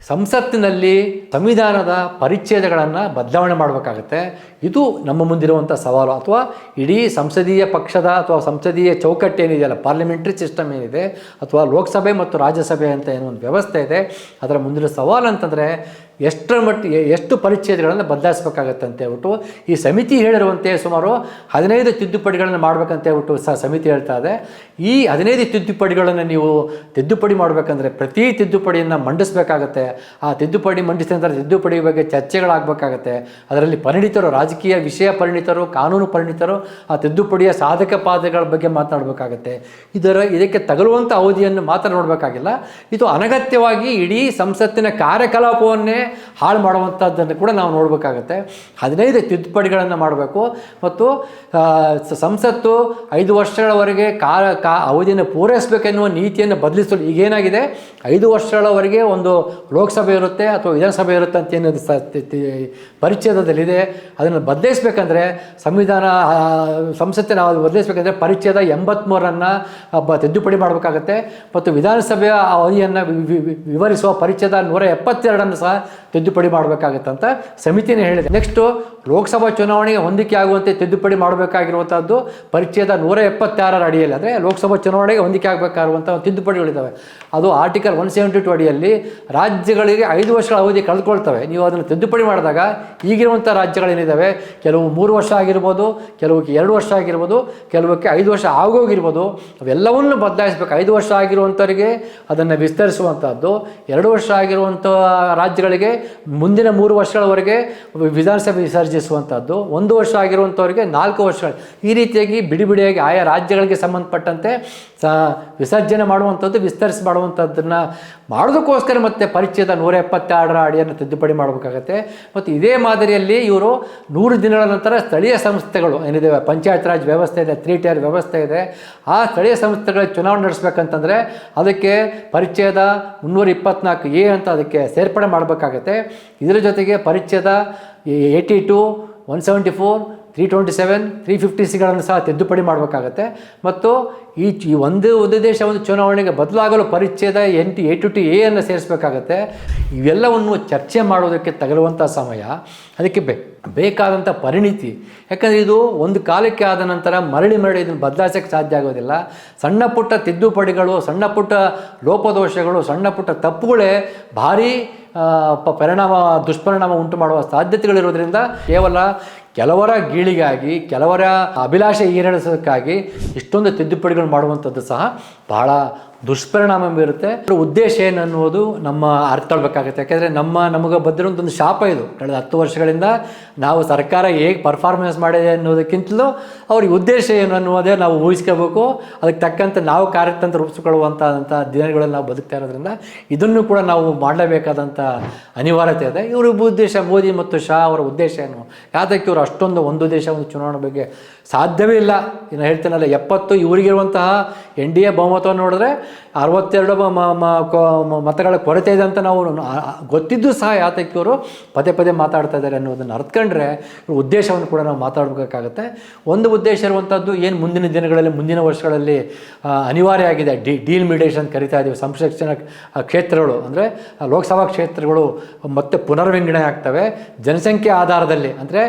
ಸಂಸತ್ತಿನಲ್ಲಿ ಸಂವಿಧಾನದ ಪರಿಚ್ಛೇದಗಳನ್ನು ಬದಲಾವಣೆ ಮಾಡಬೇಕಾಗತ್ತೆ. ಇದು ನಮ್ಮ ಮುಂದಿರುವಂಥ ಸವಾಲು. ಅಥವಾ ಇಡೀ ಸಂಸದೀಯ ಪಕ್ಷದ ಅಥವಾ ಸಂಸದೀಯ ಚೌಕಟ್ಟು ಏನಿದೆಯಲ್ಲ ಪಾರ್ಲಿಮೆಂಟ್ರಿ ಸಿಸ್ಟಮ್ ಏನಿದೆ, ಅಥವಾ ಲೋಕಸಭೆ ಮತ್ತು ರಾಜ್ಯಸಭೆ ಅಂತ ಏನೋ ಒಂದು ವ್ಯವಸ್ಥೆ ಇದೆ, ಅದರ ಮುಂದಿನ ಸವಾಲು ಅಂತಂದರೆ ಎಷ್ಟರ ಮಟ್ಟಿಗೆ ಎಷ್ಟು ಪರಿಚ್ಛೇದಗಳನ್ನು ಬದಲಾಯಿಸಬೇಕಾಗತ್ತೆ ಅಂತ ಹೇಳ್ಬಿಟ್ಟು, ಈ ಸಮಿತಿ ಹೇಳಿರುವಂತೆ ಸುಮಾರು ಹದಿನೈದು ತಿದ್ದುಪಡಿಗಳನ್ನು ಮಾಡಬೇಕಂತ ಹೇಳ್ಬಿಟ್ಟು ಸಹ ಸಮಿತಿ ಹೇಳ್ತಾ ಇದೆ. ಈ ಹದಿನೈದು ತಿದ್ದುಪಡಿಗಳನ್ನು ನೀವು ತಿದ್ದುಪಡಿ ಮಾಡಬೇಕಂದ್ರೆ ಪ್ರತಿ ತಿದ್ದುಪಡಿಯನ್ನು ಮಂಡಿಸಬೇಕಾಗತ್ತೆ. ಆ ತಿದ್ದುಪಡಿ ಮಂಡಿಸಿದ ನಂತರ ತಿದ್ದುಪಡಿ ಬಗ್ಗೆ ಚರ್ಚೆಗಳಾಗಬೇಕಾಗತ್ತೆ. ಅದರಲ್ಲಿ ಪರಿಣಿತರು, ರಾಜಕೀಯ ವಿಷಯ ಪರಿಣಿತರು, ಕಾನೂನು ಪರಿಣಿತರು, ಆ ತಿದ್ದುಪಡಿಯ ಸಾಧಕ ಪಾದಗಳ ಬಗ್ಗೆ ಮಾತನಾಡಬೇಕಾಗತ್ತೆ. ಇದರ ಇದಕ್ಕೆ ತಗಲುವಂಥ ಅವಧಿಯನ್ನು ಮಾತ್ರ ನೋಡಬೇಕಾಗಿಲ್ಲ. ಇದು ಅನಗತ್ಯವಾಗಿ ಇಡೀ ಸಂಸತ್ತಿನ ಕಾರ್ಯಕಲಾಪವನ್ನೇ ಹಾಳು ಮಾಡುವಂಥದ್ದನ್ನು ಕೂಡ ನಾವು ನೋಡಬೇಕಾಗತ್ತೆ. ಹದಿನೈದು ತಿದ್ದುಪಡಿಗಳನ್ನು ಮಾಡಬೇಕು. ಮತ್ತು ಸಂಸತ್ತು ಐದು ವರ್ಷಗಳವರೆಗೆ ಕಾಲ, ಕಾ, ಅವಧಿಯನ್ನು ಪೂರೈಸಬೇಕೆನ್ನುವ ನೀತಿಯನ್ನು ಬದಲಿಸಲು ಈಗೇನಾಗಿದೆ? ಐದು ವರ್ಷಗಳವರೆಗೆ ಒಂದು ಲೋಕಸಭೆ ಇರುತ್ತೆ ಅಥವಾ ವಿಧಾನಸಭೆ ಇರುತ್ತೆ ಅಂತ ಏನು ಪರಿಚಯದಲ್ಲಿದೆ ಅದನ್ನು ಬದಲಿಸಬೇಕಂದ್ರೆ ಸಂವಿಧಾನ ಸಂಸತ್ತಿನ ಬದಲಿಸಬೇಕಂದ್ರೆ ಪರಿಚಯದ ಎಂಬತ್ತ್ಮೂರನ್ನು ಬ, ತಿದ್ದುಪಡಿ ಮಾಡಬೇಕಾಗತ್ತೆ. ಮತ್ತು ವಿಧಾನಸಭೆಯ ಅವಧಿಯನ್ನು ವಿವರಿಸುವ ಪರಿಚಯದ ನೂರ ಎಪ್ಪತ್ತೆರಡನ್ನು ಸಹ ತಿದ್ದುಪಡಿ ಮಾಡಬೇಕಾಗತ್ತೆ ಅಂತ ಸಮಿತಿನೇ ಹೇಳಿದೆ. ನೆಕ್ಸ್ಟು ಲೋಕಸಭಾ ಚುನಾವಣೆಗೆ ಹೊಂದಿಕೆ ಆಗುವಂತೆ ತಿದ್ದುಪಡಿ ಮಾಡಬೇಕಾಗಿರುವಂಥದ್ದು ಪರಿಚಯದ ನೂರ ಎಪ್ಪತ್ತಾರರ ಅಡಿಯಲ್ಲಿ, ಅಂದರೆ ಲೋಕಸಭಾ ಚುನಾವಣೆಗೆ ಹೊಂದಿಕೆ ಆಗಬೇಕಾಗಿರುವಂಥ ತಿದ್ದುಪಡಿಗಳಿದ್ದಾವೆ ಅದು ಆರ್ಟಿಕಲ್ ಒನ್ ಸೆವೆಂಟಿ ಟು ಅಡಿಯಲ್ಲಿ ರಾಜ್ಯಗಳಿಗೆ ಐದು ವರ್ಷಗಳ ಅವಧಿ ಕಳೆದುಕೊಳ್ತವೆ. ನೀವು ಅದನ್ನು ತಿದ್ದುಪಡಿ ಮಾಡಿದಾಗ ಈಗಿರುವಂಥ ರಾಜ್ಯಗಳೇನಿದ್ದಾವೆ ಕೆಲವು ಮೂರು ವರ್ಷ ಆಗಿರ್ಬೋದು, ಕೆಲವಕ್ಕೆ ಎರಡು ವರ್ಷ ಆಗಿರ್ಬೋದು, ಕೆಲವಕ್ಕೆ ಐದು ವರ್ಷ ಆಗೋಗಿರ್ಬೋದು. ಅವೆಲ್ಲವನ್ನು ಬದಲಾಯಿಸಬೇಕು. ಐದು ವರ್ಷ ಆಗಿರುವಂಥವರಿಗೆ ಅದನ್ನು ವಿಸ್ತರಿಸುವಂಥದ್ದು ಎರಡು ವರ್ಷ ಆಗಿರುವಂಥ ರಾಜ್ಯಗಳಿಗೆ ಮುಂದಿನ ಮೂರು ವರ್ಷಗಳವರೆಗೆ ವಿಧಾನಸಭೆ ವಿಸರ್ಜಿಸುವಂಥದ್ದು ಒಂದು ವರ್ಷ ಆಗಿರುವಂಥವರಿಗೆ ನಾಲ್ಕು ವರ್ಷಗಳು ಈ ರೀತಿಯಾಗಿ ಬಿಡಿ ಬಿಡಿಯಾಗಿ ಆಯಾ ರಾಜ್ಯಗಳಿಗೆ ಸಂಬಂಧಪಟ್ಟಂತೆ ವಿಸರ್ಜನೆ ಮಾಡುವಂಥದ್ದು ವಿಸ್ತರಿಸಿ ಮಾಡುವಂಥದ್ದನ್ನು ಮಾಡೋದಕ್ಕೋಸ್ಕರ ಮತ್ತೆ ಪರಿಚಯದ ನೂರ ಎಪ್ಪತ್ತೆರಡರ ಅಡಿಯನ್ನು ತಿದ್ದುಪಡಿ ಮಾಡಬೇಕಾಗತ್ತೆ. ಮತ್ತು ಇದೇ ಮಾದರಿಯಲ್ಲಿ ಇವರು ನೂರು ದಿನಗಳ ನಂತರ ಸ್ಥಳೀಯ ಸಂಸ್ಥೆಗಳು, ಏನಿದೆ, ಪಂಚಾಯತ್ ರಾಜ್ ವ್ಯವಸ್ಥೆ ಇದೆ, ತ್ರೀ ಟೈರ್ ವ್ಯವಸ್ಥೆ ಇದೆ, ಆ ಸ್ಥಳೀಯ ಸಂಸ್ಥೆಗಳ ಚುನಾವಣೆ ನಡೆಸಬೇಕಂತಂದರೆ ಅದಕ್ಕೆ ಪರಿಚಯದ ಮುನ್ನೂರ ಇಪ್ಪತ್ನಾಲ್ಕು ಎ ಅಂತ ಅದಕ್ಕೆ ಸೇರ್ಪಡೆ ಮಾಡಬೇಕಾಗತ್ತೆ. ಇದರ ಜೊತೆಗೆ ಪರಿಚಯದ eighty two, one seventy four three twenty seven three fifty ಸಿಗಳನ್ನು ಸಹ ತಿದ್ದುಪಡಿ ಮಾಡಬೇಕಾಗತ್ತೆ. ಮತ್ತು ಈ ಈ ಒಂದು ಒಂದು ದೇಶ ಒಂದು ಚುನಾವಣೆಗೆ ಬದಲಾಗಲು ಪರಿಚ್ಛೇದ T, A to T, A ಅನ್ನು ಸೇರಿಸಬೇಕಾಗತ್ತೆ. ಇವೆಲ್ಲವನ್ನು ಚರ್ಚೆ ಮಾಡೋದಕ್ಕೆ ತಗಲುವಂಥ ಸಮಯ. ಅದಕ್ಕೆ ಬೇ, ಬೇಕಾದಂಥ ಪರಿಣಿತಿ. ಯಾಕಂದರೆ ಇದು ಒಂದು ಕಾಲಕ್ಕೆ ಆದ ನಂತರ ಮರಳಿ ಮರಳಿ ಇದನ್ನು ಬದಲಾಯಿಸೋಕ್ಕೆ ಸಾಧ್ಯ ಆಗೋದಿಲ್ಲ. ಸಣ್ಣ ಪುಟ್ಟ ತಿದ್ದುಪಡಿಗಳು, ಸಣ್ಣ ಪುಟ್ಟ ಲೋಪದೋಷಗಳು, ಸಣ್ಣ ಪುಟ್ಟ ತಪ್ಪುಗಳೇ ಭಾರೀ ಪರಿಣಾಮ, ದುಷ್ಪರಿಣಾಮ ಉಂಟು ಮಾಡುವ ಸಾಧ್ಯತೆಗಳಿರೋದ್ರಿಂದ ಕೇವಲ ಕೆಲವರ ಗೀಳಿಗಾಗಿ ಕೆಲವರ ಅಭಿಲಾಷೆ ಈಡೇರಿಸೋದಕ್ಕಾಗಿ ಇಷ್ಟೊಂದು ತಿದ್ದುಪಡಿಗಳು ಮಾಡುವಂಥದ್ದು ಸಹ ಬಹಳ ದುಷ್ಪರಿಣಾಮ ಬೀರುತ್ತೆ ಅದರ ಉದ್ದೇಶ ಏನು ಅನ್ನೋದು ನಮ್ಮ ಅರ್ಥ ಮಾಡ್ಬೇಕಾಗುತ್ತೆ ಯಾಕೆಂದರೆ ನಮ್ಮ, ನಮಗೆ ಒಂದು ಶಾಪ ಇದು. ಕಳೆದ ಹತ್ತು ವರ್ಷಗಳಿಂದ ನಾವು ಸರ್ಕಾರ ಹೇಗೆ ಪರ್ಫಾರ್ಮೆನ್ಸ್ ಮಾಡಿದೆ ಅನ್ನೋದಕ್ಕಿಂತಲೂ ಅವ್ರಿಗೆ ಉದ್ದೇಶ ಏನು ಅನ್ನೋದೇ ನಾವು ಊಹಿಸ್ಕೋಬೇಕು. ಅದಕ್ಕೆ ತಕ್ಕಂತೆ ನಾವು ಕಾರ್ಯತಂತ್ರ ರೂಪಿಸ್ಕೊಳ್ಳುವಂಥ ದಿನಗಳಲ್ಲಿ ನಾವು ಬದುಕ್ತಾ ಇರೋದ್ರಿಂದ ಇದನ್ನು ಕೂಡ ನಾವು ಮಾಡಲೇಬೇಕಾದಂಥ ಅನಿವಾರ್ಯತೆ ಇದೆ. ಇವರ ಉದ್ದೇಶ ಮೋದಿ ಮತ್ತು ಶಾ ಅವರ ಉದ್ದೇಶ ಏನು? ಯಾತಕ್ಕೆ ಇವರು ಅಷ್ಟೊಂದು ಒಂದು ದೇಶ, ಒಂದು ಚುನಾವಣೆ ಬಗ್ಗೆ ಸಾಧ್ಯವೇ ಇಲ್ಲ. ಇನ್ನು ಹೇಳ್ತೇನಲ್ಲ, ಎಪ್ಪತ್ತು ಇವರಿಗಿರುವಂತಹ ಎನ್ ಡಿ ಎ ಬಹುಮತವನ್ನು ನೋಡಿದ್ರೆ ಅರವತ್ತೆರಡು ಮತಗಳ ಕೊರತೆ ಇದೆ ಅಂತ ನಾವು ಗೊತ್ತಿದ್ದು ಸಹ ಯಾತಕ್ಕೆ ಪದೇ ಪದೇ ಮಾತಾಡ್ತಾ ಇದ್ದಾರೆ ಅನ್ನೋದನ್ನು ಅರ್ಥಕೊಂಡ್ರೆ ಇವ್ರ ಉದ್ದೇಶವನ್ನು ಕೂಡ ನಾವು ಮಾತಾಡಬೇಕಾಗತ್ತೆ. ಒಂದು ಉದ್ದೇಶ ಇರುವಂಥದ್ದು ಏನು ಮುಂದಿನ ದಿನಗಳಲ್ಲಿ, ಮುಂದಿನ ವರ್ಷಗಳಲ್ಲಿ ಅನಿವಾರ್ಯ ಆಗಿದೆ. ಡಿ, ಡೀಲ್ ಮೀಡಿಯೇಷನ್ ಕರಿತಾ ಇದ್ದೀವಿ ಸಂಶಕ್ಷಣ ಕ್ಷೇತ್ರಗಳು ಅಂದರೆ, ಲೋಕಸಭಾ ಕ್ಷೇತ್ರಗಳು ಮತ್ತೆ ಪುನರ್ವಿಂಗಡಣೆ ಆಗ್ತವೆ. ಜನಸಂಖ್ಯೆ ಆಧಾರದಲ್ಲಿ ಅಂದರೆ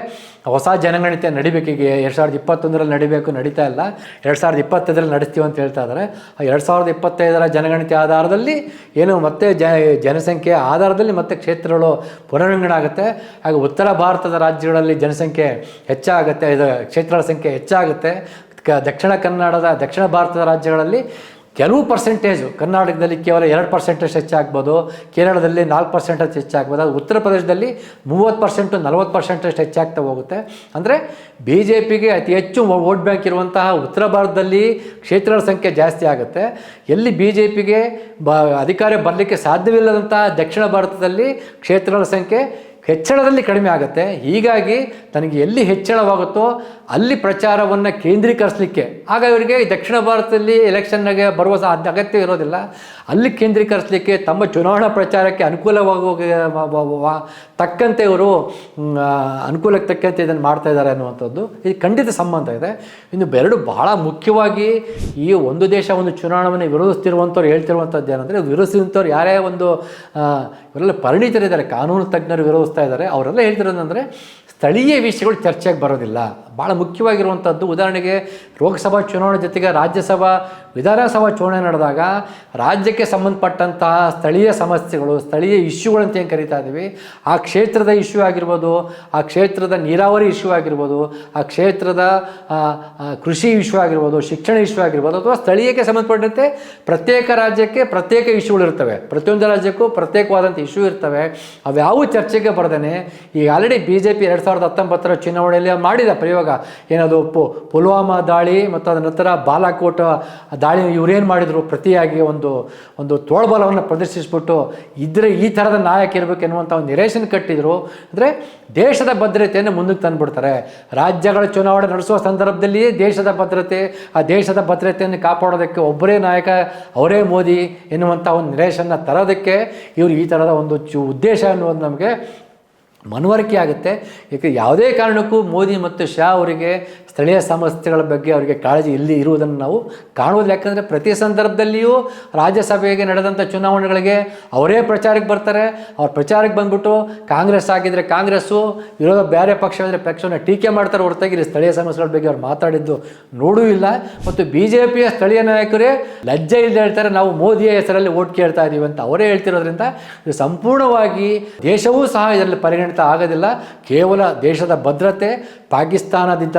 ಹೊಸ ಜನಗಣತಿ ನಡಿಬೇಕೀಗ ಎರಡು ಸಾವಿರದ ಇಪ್ಪತ್ತೊಂದರಲ್ಲಿ ನಡಿಬೇಕು, ನಡೀತಾ ಇಲ್ಲ. ಎರಡು ಸಾವಿರದ ಇಪ್ಪತ್ತೈದರಲ್ಲಿ ನಡೆಸ್ತೀವಿ ಅಂತ ಹೇಳ್ತಾ ಇದ್ದಾರೆ ಎರಡು ಸಾವಿರದ ಇಪ್ಪತ್ತೈದರ ಜನಗಣತಿ ಆಧಾರದಲ್ಲಿ ಏನು ಮತ್ತೆ ಜ, ಜನಸಂಖ್ಯೆ ಆಧಾರದಲ್ಲಿ ಮತ್ತೆ ಕ್ಷೇತ್ರಗಳು ಪುನರ್ವಿಂಗಡಣೆ ಆಗುತ್ತೆ. ಹಾಗೆ ಉತ್ತರ ಭಾರತದ ರಾಜ್ಯಗಳಲ್ಲಿ ಜನಸಂಖ್ಯೆ ಹೆಚ್ಚಾಗುತ್ತೆ, ಇದು ಕ್ಷೇತ್ರಗಳ ಸಂಖ್ಯೆ ಹೆಚ್ಚಾಗುತ್ತೆ. ಕ, ದಕ್ಷಿಣ ಕನ್ನಡದ, ದಕ್ಷಿಣ ಭಾರತದ ರಾಜ್ಯಗಳಲ್ಲಿ ಕೆಲವು ಪರ್ಸೆಂಟೇಜು ಕರ್ನಾಟಕದಲ್ಲಿ ಕೇವಲ ಎರಡು ಪರ್ಸೆಂಟಷ್ಟು ಹೆಚ್ಚಾಗ್ಬೋದು, ಕೇರಳದಲ್ಲಿ ನಾಲ್ಕು ಪರ್ಸೆಂಟಷ್ಟು ಹೆಚ್ಚಾಗ್ಬೋದು ಅದು ಉತ್ತರ ಪ್ರದೇಶದಲ್ಲಿ ಮೂವತ್ತು ಪರ್ಸೆಂಟು ನಲ್ವತ್ತು ಪರ್ಸೆಂಟಷ್ಟು ಹೆಚ್ಚಾಗ್ತಾ ಹೋಗುತ್ತೆ. ಅಂದರೆ ಬಿ ಜೆ ಪಿಗೆ ಅತಿ ಹೆಚ್ಚು ವೋಟ್ ಬ್ಯಾಂಕ್ ಇರುವಂತಹ ಉತ್ತರ ಭಾರತದಲ್ಲಿ ಕ್ಷೇತ್ರಗಳ ಸಂಖ್ಯೆ ಜಾಸ್ತಿ ಆಗುತ್ತೆ. ಎಲ್ಲಿ ಬಿ ಜೆ ಪಿಗೆ ಬ ಅಧಿಕಾರ ಬರಲಿಕ್ಕೆ ಸಾಧ್ಯವಿಲ್ಲದಂತಹ ದಕ್ಷಿಣ ಭಾರತದಲ್ಲಿ ಕ್ಷೇತ್ರಗಳ ಸಂಖ್ಯೆ ಹೆಚ್ಚಳದಲ್ಲಿ ಕಡಿಮೆ ಆಗುತ್ತೆ. ಹೀಗಾಗಿ ತನಗೆ ಎಲ್ಲಿ ಹೆಚ್ಚಳವಾಗುತ್ತೋ ಅಲ್ಲಿ ಪ್ರಚಾರವನ್ನು ಕೇಂದ್ರೀಕರಿಸಲಿಕ್ಕೆ. ಆಗ ಇವರಿಗೆ ದಕ್ಷಿಣ ಭಾರತದಲ್ಲಿ ಎಲೆಕ್ಷನ್ಗೆ ಬರುವ ಅಗತ್ಯ ಇರೋದಿಲ್ಲ. ಅಲ್ಲಿ ಕೇಂದ್ರೀಕರಿಸಲಿಕ್ಕೆ ತಮ್ಮ ಚುನಾವಣಾ ಪ್ರಚಾರಕ್ಕೆ ಅನುಕೂಲವಾಗುವ ತಕ್ಕಂತೆ ಇವರು ಅನುಕೂಲಕ್ಕೆ ತಕ್ಕಂತೆ ಇದನ್ನು ಮಾಡ್ತಾ ಇದ್ದಾರೆ ಅನ್ನುವಂಥದ್ದು ಇದು ಖಂಡಿತ ಸಂಬಂಧ ಇದೆ. ಇನ್ನು ಬೆರಡು ಬಹಳ ಮುಖ್ಯವಾಗಿ ಈ ಒಂದು ದೇಶ ಒಂದು ಚುನಾವಣೆಯನ್ನು ವಿರೋಧಿಸ್ತಿರುವಂಥವ್ರು ಹೇಳ್ತಿರುವಂಥದ್ದು ಏನಂದರೆ ವಿರೋಧಿಸಿದಂಥವ್ರು ಯಾರೇ ಒಂದು ಇವರೆಲ್ಲ ಪರಿಣಿತರಿದ್ದಾರೆ. ಕಾನೂನು ತಜ್ಞರು ವಿರೋಧಿಸ್ತಾ ಇದ್ದಾರೆ. ಅವರೆಲ್ಲ ಹೇಳ್ತಿರೋದಂದರೆ ಸ್ಥಳೀಯ ವಿಷಯಗಳು ಚರ್ಚೆಗೆ ಬರೋದಿಲ್ಲ. ಭಾಳ ಮುಖ್ಯವಾಗಿರುವಂಥದ್ದು, ಉದಾಹರಣೆಗೆ ಲೋಕಸಭಾ ಚುನಾವಣೆ ಜೊತೆಗೆ ರಾಜ್ಯಸಭಾ, ವಿಧಾನಸಭಾ ಚುನಾವಣೆ ನಡೆದಾಗ ರಾಜ್ಯಕ್ಕೆ ಸಂಬಂಧಪಟ್ಟಂತಹ ಸ್ಥಳೀಯ ಸಮಸ್ಯೆಗಳು, ಸ್ಥಳೀಯ ಇಶ್ಯೂಗಳು ಅಂತ ಏನು ಕರಿತಾ ಇದ್ದೀವಿ, ಆ ಕ್ಷೇತ್ರದ ಇಶ್ಯೂ ಆಗಿರ್ಬೋದು, ಆ ಕ್ಷೇತ್ರದ ನೀರಾವರಿ ಇಶ್ಯೂ ಆಗಿರ್ಬೋದು, ಆ ಕ್ಷೇತ್ರದ ಕೃಷಿ ಇಶ್ಯೂ ಆಗಿರ್ಬೋದು, ಶಿಕ್ಷಣ ಇಶ್ಯೂ ಆಗಿರ್ಬೋದು, ಅಥವಾ ಸ್ಥಳೀಯಕ್ಕೆ ಸಂಬಂಧಪಟ್ಟಂತೆ ಪ್ರತ್ಯೇಕ ರಾಜ್ಯಕ್ಕೆ ಪ್ರತ್ಯೇಕ ಇಶ್ಯೂಗಳು ಇರ್ತವೆ. ಪ್ರತಿಯೊಂದು ರಾಜ್ಯಕ್ಕೂ ಪ್ರತ್ಯೇಕವಾದಂಥ ಇಶ್ಯೂ ಇರ್ತವೆ. ಅವ್ಯಾವು ಚರ್ಚೆಗೆ ಬರ್ದೇನೆ ಈಗ ಆಲ್ರೆಡಿ ಬಿ ಜೆ ಪಿ ಎರಡು ಸಾವಿರದ ಹತ್ತೊಂಬತ್ತರ ಚುನಾವಣೆಯಲ್ಲಿ ಮಾಡಿದ ಪ್ರಯೋಗ ಏನದು? ಪು, ಪುಲ್ವಾಮಾ ದಾಳಿ ಮತ್ತು ಅದರ ನಂತರ ಬಾಲಾಕೋಟ್ ದಾಳಿ ಇವರೇನು ಮಾಡಿದರು? ಪ್ರತಿಯಾಗಿ ಒಂದು ಒಂದು ತೋಳ್ಬಲವನ್ನು ಪ್ರದರ್ಶಿಸ್ಬಿಟ್ಟು ಇದ್ರೆ ಈ ಥರದ ನಾಯಕ ಇರಬೇಕು ಎನ್ನುವಂಥ ಒಂದು ನಿರೇಶನ್ ಕಟ್ಟಿದ್ರು. ಅಂದರೆ ದೇಶದ ಭದ್ರತೆಯನ್ನು ಮುಂದಕ್ಕೆ ತಂದುಬಿಡ್ತಾರೆ. ರಾಜ್ಯಗಳ ಚುನಾವಣೆ ನಡೆಸುವ ಸಂದರ್ಭದಲ್ಲಿಯೇ ದೇಶದ ಭದ್ರತೆ, ಆ ದೇಶದ ಭದ್ರತೆಯನ್ನು ಕಾಪಾಡೋದಕ್ಕೆ ಒಬ್ಬರೇ ನಾಯಕ ಅವರೇ ಮೋದಿ ಎನ್ನುವಂಥ ಒಂದು ನಿರೇಶನ್ನ ತರೋದಕ್ಕೆ ಇವರು ಈ ಥರದ ಒಂದು ಉದ್ದೇಶ ಅನ್ನೋದು ನಮಗೆ ಮನವರಿಕೆ ಆಗುತ್ತೆ. ಏಕೆ ಯಾವುದೇ ಕಾರಣಕ್ಕೂ ಮೋದಿ ಮತ್ತು ಶಾ ಅವರಿಗೆ ಸ್ಥಳೀಯ ಸಮಸ್ಯೆಗಳ ಬಗ್ಗೆ ಅವರಿಗೆ ಕಾಳಜಿ ಇಲ್ಲಿ ಇರುವುದನ್ನು ನಾವು ಕಾಣುವುದು ಯಾಕಂದರೆ ಪ್ರತಿ ಸಂದರ್ಭದಲ್ಲಿಯೂ ರಾಜ್ಯಸಭೆಗೆ ನಡೆದಂಥ ಚುನಾವಣೆಗಳಿಗೆ ಅವರೇ ಪ್ರಚಾರಕ್ಕೆ ಬರ್ತಾರೆ. ಅವ್ರ ಪ್ರಚಾರಕ್ಕೆ ಬಂದ್ಬಿಟ್ಟು ಕಾಂಗ್ರೆಸ್ ಆಗಿದ್ದರೆ ಕಾಂಗ್ರೆಸ್ಸು, ವಿರೋಧ ಬೇರೆ ಪಕ್ಷ ಅಂದರೆ ಪಕ್ಷವನ್ನು ಟೀಕೆ ಮಾಡ್ತಾರೆ. ಹೊರತಾಗಿ ಇಲ್ಲಿ ಸ್ಥಳೀಯ ಸಮಸ್ಯೆಗಳ ಬಗ್ಗೆ ಅವ್ರು ಮಾತಾಡಿದ್ದು ನೋಡೂ ಇಲ್ಲ. ಮತ್ತು ಬಿ ಜೆ ಪಿಯ ಸ್ಥಳೀಯ ನಾಯಕರೇ ಲಜ್ಜೆ ಇಲ್ಲದೆ ಹೇಳ್ತಾರೆ, ನಾವು ಮೋದಿಯ ಹೆಸರಲ್ಲಿ ಓಟ್ ಕೇಳ್ತಾ ಇದ್ದೀವಿ ಅಂತ ಅವರೇ ಹೇಳ್ತಿರೋದ್ರಿಂದ ಇದು ಸಂಪೂರ್ಣವಾಗಿ ದೇಶವೂ ಸಹ ಇದರಲ್ಲಿ ಪರಿಗಣಿತ ಆಗೋದಿಲ್ಲ. ಕೇವಲ ದೇಶದ ಭದ್ರತೆ, ಪಾಕಿಸ್ತಾನದಿಂದ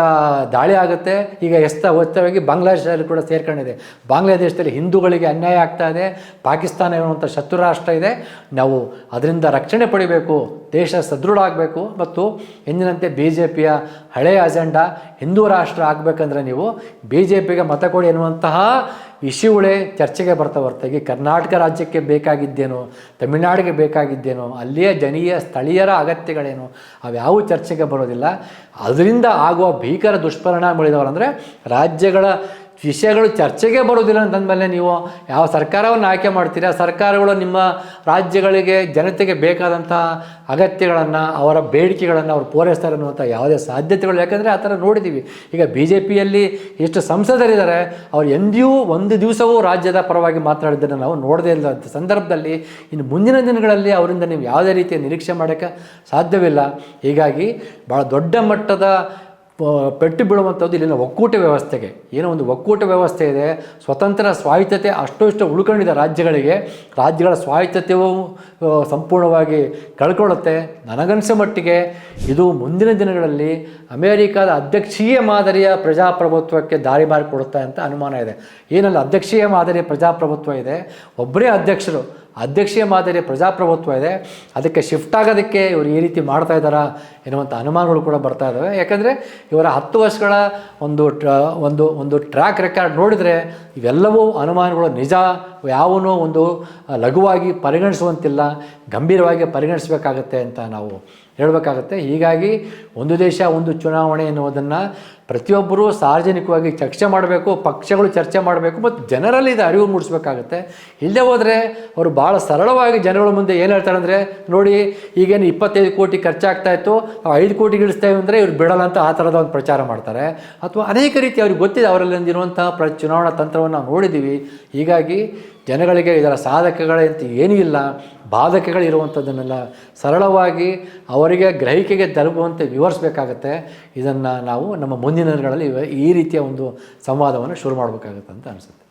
ದಾಳಿ ಆಗುತ್ತೆ. ಈಗ ಎಸ್ತ ಒತ್ತವಾಗಿ ಬಾಂಗ್ಲಾದೇಶದಲ್ಲಿ ಕೂಡ ಸೇರ್ಕೊಂಡಿದೆ. ಬಾಂಗ್ಲಾದೇಶದಲ್ಲಿ ಹಿಂದೂಗಳಿಗೆ ಅನ್ಯಾಯ ಆಗ್ತಾ ಇದೆ. ಪಾಕಿಸ್ತಾನ ಇರುವಂಥ ಶತ್ರು ರಾಷ್ಟ್ರ ಇದೆ. ನಾವು ಅದರಿಂದ ರಕ್ಷಣೆ ಪಡಿಬೇಕು. ದೇಶ ಸದೃಢ ಆಗಬೇಕು. ಮತ್ತು ಎಂದಿನಂತೆ ಬಿ ಜೆ ಪಿಯ ಹಳೆಯ ಅಜೆಂಡಾ ಹಿಂದೂ ರಾಷ್ಟ್ರ ಆಗಬೇಕಂದ್ರೆ ನೀವು ಬಿ ಜೆ ಪಿಗೆ ಮತ ಕೊಡಿ ಎನ್ನುವಂತಹ ಇಶ್ಯೂಗಳೇ ಚರ್ಚೆಗೆ ಬರ್ತಾ ಹೊರತಾಗಿ ಕರ್ನಾಟಕ ರಾಜ್ಯಕ್ಕೆ ಬೇಕಾಗಿದ್ದೇನೋ, ತಮಿಳುನಾಡಿಗೆ ಬೇಕಾಗಿದ್ದೇನೋ, ಅಲ್ಲಿಯ ಜನೀಯ ಸ್ಥಳೀಯರ ಅಗತ್ಯಗಳೇನು, ಅವ್ಯಾವೂ ಚರ್ಚೆಗೆ ಬರೋದಿಲ್ಲ. ಅದರಿಂದ ಆಗುವ ಭೀಕರ ದುಷ್ಪರಿಣಾಮಗಳಿದವರಂದರೆ ರಾಜ್ಯಗಳ ವಿಷಯಗಳು ಚರ್ಚೆಗೆ ಬರೋದಿಲ್ಲ ಅಂತಂದಮೇಲೆ ನೀವು ಯಾವ ಸರ್ಕಾರವನ್ನು ಆಯ್ಕೆ ಮಾಡ್ತೀರಾ? ಸರ್ಕಾರಗಳು ನಿಮ್ಮ ರಾಜ್ಯಗಳಿಗೆ, ಜನತೆಗೆ ಬೇಕಾದಂಥ ಅಗತ್ಯಗಳನ್ನು, ಅವರ ಬೇಡಿಕೆಗಳನ್ನು ಅವ್ರು ಪೂರೈಸ್ತಾರೆ ಅನ್ನುವಂಥ ಯಾವುದೇ ಸಾಧ್ಯತೆಗಳು. ಯಾಕಂದರೆ ಆ ಥರ ನೋಡಿದ್ದೀವಿ. ಈಗ ಬಿ ಜೆ ಪಿಯಲ್ಲಿ ಎಷ್ಟು ಸಂಸದರಿದ್ದಾರೆ, ಅವ್ರು ಎಂದಿಯೂ ಒಂದು ದಿವಸವೂ ರಾಜ್ಯದ ಪರವಾಗಿ ಮಾತನಾಡಿದ್ದನ್ನು ನಾವು ನೋಡದೇ ಇಲ್ಲದಂಥ ಸಂದರ್ಭದಲ್ಲಿ ಇನ್ನು ಮುಂದಿನ ದಿನಗಳಲ್ಲಿ ಅವರಿಂದ ನೀವು ಯಾವುದೇ ರೀತಿಯ ನಿರೀಕ್ಷೆ ಮಾಡೋಕ್ಕೆ ಸಾಧ್ಯವಿಲ್ಲ. ಹೀಗಾಗಿ ಭಾಳ ದೊಡ್ಡ ಮಟ್ಟದ ಪೆಟ್ಟು ಬೀಳುವಂಥದ್ದು ಇಲ್ಲಿನ ಒಕ್ಕೂಟ ವ್ಯವಸ್ಥೆಗೆ. ಏನೋ ಒಂದು ಒಕ್ಕೂಟ ವ್ಯವಸ್ಥೆ ಇದೆ. ಸ್ವತಂತ್ರ ಸ್ವಾಯತ್ತತೆ ಅಷ್ಟು ಇಷ್ಟು ಉಳ್ಕೊಂಡಿದೆ ರಾಜ್ಯಗಳಿಗೆ. ರಾಜ್ಯಗಳ ಸ್ವಾಯತ್ತತೆಯು ಸಂಪೂರ್ಣವಾಗಿ ಕಳ್ಕೊಳ್ಳುತ್ತೆ. ನನಗನ್ಸೋ ಮಟ್ಟಿಗೆ ಇದು ಮುಂದಿನ ದಿನಗಳಲ್ಲಿ ಅಮೇರಿಕಾದ ಅಧ್ಯಕ್ಷೀಯ ಮಾದರಿಯ ಪ್ರಜಾಪ್ರಭುತ್ವಕ್ಕೆ ದಾರಿ ಮಾಡಿಕೊಡುತ್ತೆ ಅಂತ ಅನುಮಾನ ಇದೆ. ಏನಲ್ಲ ಅಧ್ಯಕ್ಷೀಯ ಮಾದರಿಯ ಪ್ರಜಾಪ್ರಭುತ್ವ ಇದೆ. ಒಬ್ಬರೇ ಅಧ್ಯಕ್ಷರು ಅಧ್ಯಕ್ಷೀಯ ಮಾದರಿಯ ಪ್ರಜಾಪ್ರಭುತ್ವ ಇದೆ. ಅದಕ್ಕೆ ಶಿಫ್ಟ್ ಆಗೋದಕ್ಕೆ ಇವರು ಈ ರೀತಿ ಮಾಡ್ತಾ ಇದ್ದಾರಾ ಎನ್ನುವಂಥ ಅನುಮಾನಗಳು ಕೂಡ ಬರ್ತಾ ಇದ್ದಾವೆ ಯಾಕಂದರೆ ಇವರ ಹತ್ತು ವರ್ಷಗಳ ಒಂದು ಒಂದು ಒಂದು ಟ್ರ್ಯಾಕ್ ರೆಕಾರ್ಡ್ ನೋಡಿದರೆ ಇವೆಲ್ಲವೂ ಅನುಮಾನಗಳು ನಿಜ, ಯಾವನೋ ಒಂದು ಲಘುವಾಗಿ ಪರಿಗಣಿಸುವಂತಿಲ್ಲ, ಗಂಭೀರವಾಗಿ ಪರಿಗಣಿಸಬೇಕಾಗತ್ತೆ ಅಂತ ನಾವು ಹೇಳಬೇಕಾಗತ್ತೆ. ಹೀಗಾಗಿ ಒಂದು ದೇಶ, ಒಂದು ಚುನಾವಣೆ ಎನ್ನುವುದನ್ನು ಪ್ರತಿಯೊಬ್ಬರೂ ಸಾರ್ವಜನಿಕವಾಗಿ ಚರ್ಚೆ ಮಾಡಬೇಕು, ಪಕ್ಷಗಳು ಚರ್ಚೆ ಮಾಡಬೇಕು, ಮತ್ತು ಜನರಲ್ಲಿ ಇದು ಅರಿವು ಮೂಡಿಸ್ಬೇಕಾಗತ್ತೆ. ಇಲ್ಲದೆ ಹೋದರೆ ಅವರು ಭಾಳ ಸರಳವಾಗಿ ಜನಗಳ ಮುಂದೆ ಏನು ಹೇಳ್ತಾರೆ ಅಂದರೆ, ನೋಡಿ, ಈಗೇನು ಇಪ್ಪತ್ತೈದು ಕೋಟಿ ಖರ್ಚಾಗ್ತಾ ಇತ್ತು ಐದು ಕೋಟಿ ಇಳಿಸ್ತೇವೆ ಅಂದರೆ ಇವ್ರು ಬಿಡಲ್ಲ ಅಂತ ಆ ಥರದ ಒಂದು ಪ್ರಚಾರ ಮಾಡ್ತಾರೆ. ಅಥವಾ ಅನೇಕ ರೀತಿ ಅವ್ರಿಗೆ ಗೊತ್ತಿದೆ, ಅವರಲ್ಲಿ ಒಂದಿರುವಂತಹ ಪ್ರ ಚುನಾವಣಾ ತಂತ್ರವನ್ನು ನೋಡಿದ್ದೀವಿ ಹೀಗಾಗಿ ಜನಗಳಿಗೆ ಇದರ ಸಾಧಕಗಳಂತ ಏನೂ ಇಲ್ಲ. ಬಾಧಕಗಳಿರುವಂಥದ್ದನ್ನೆಲ್ಲ ಸರಳವಾಗಿ ಅವರಿಗೆ ಗ್ರಹಿಕೆಗೆ ತಲುಪುವಂತೆ ವಿವರಿಸಬೇಕಾಗತ್ತೆ. ಇದನ್ನು ನಾವು ನಮ್ಮ ಮುಂದಿನ ದಿನಗಳಲ್ಲಿ ಈ ರೀತಿಯ ಒಂದು ಸಂವಾದವನ್ನು ಶುರು ಮಾಡಬೇಕಾಗತ್ತೆ ಅಂತ ಅನಿಸುತ್ತೆ.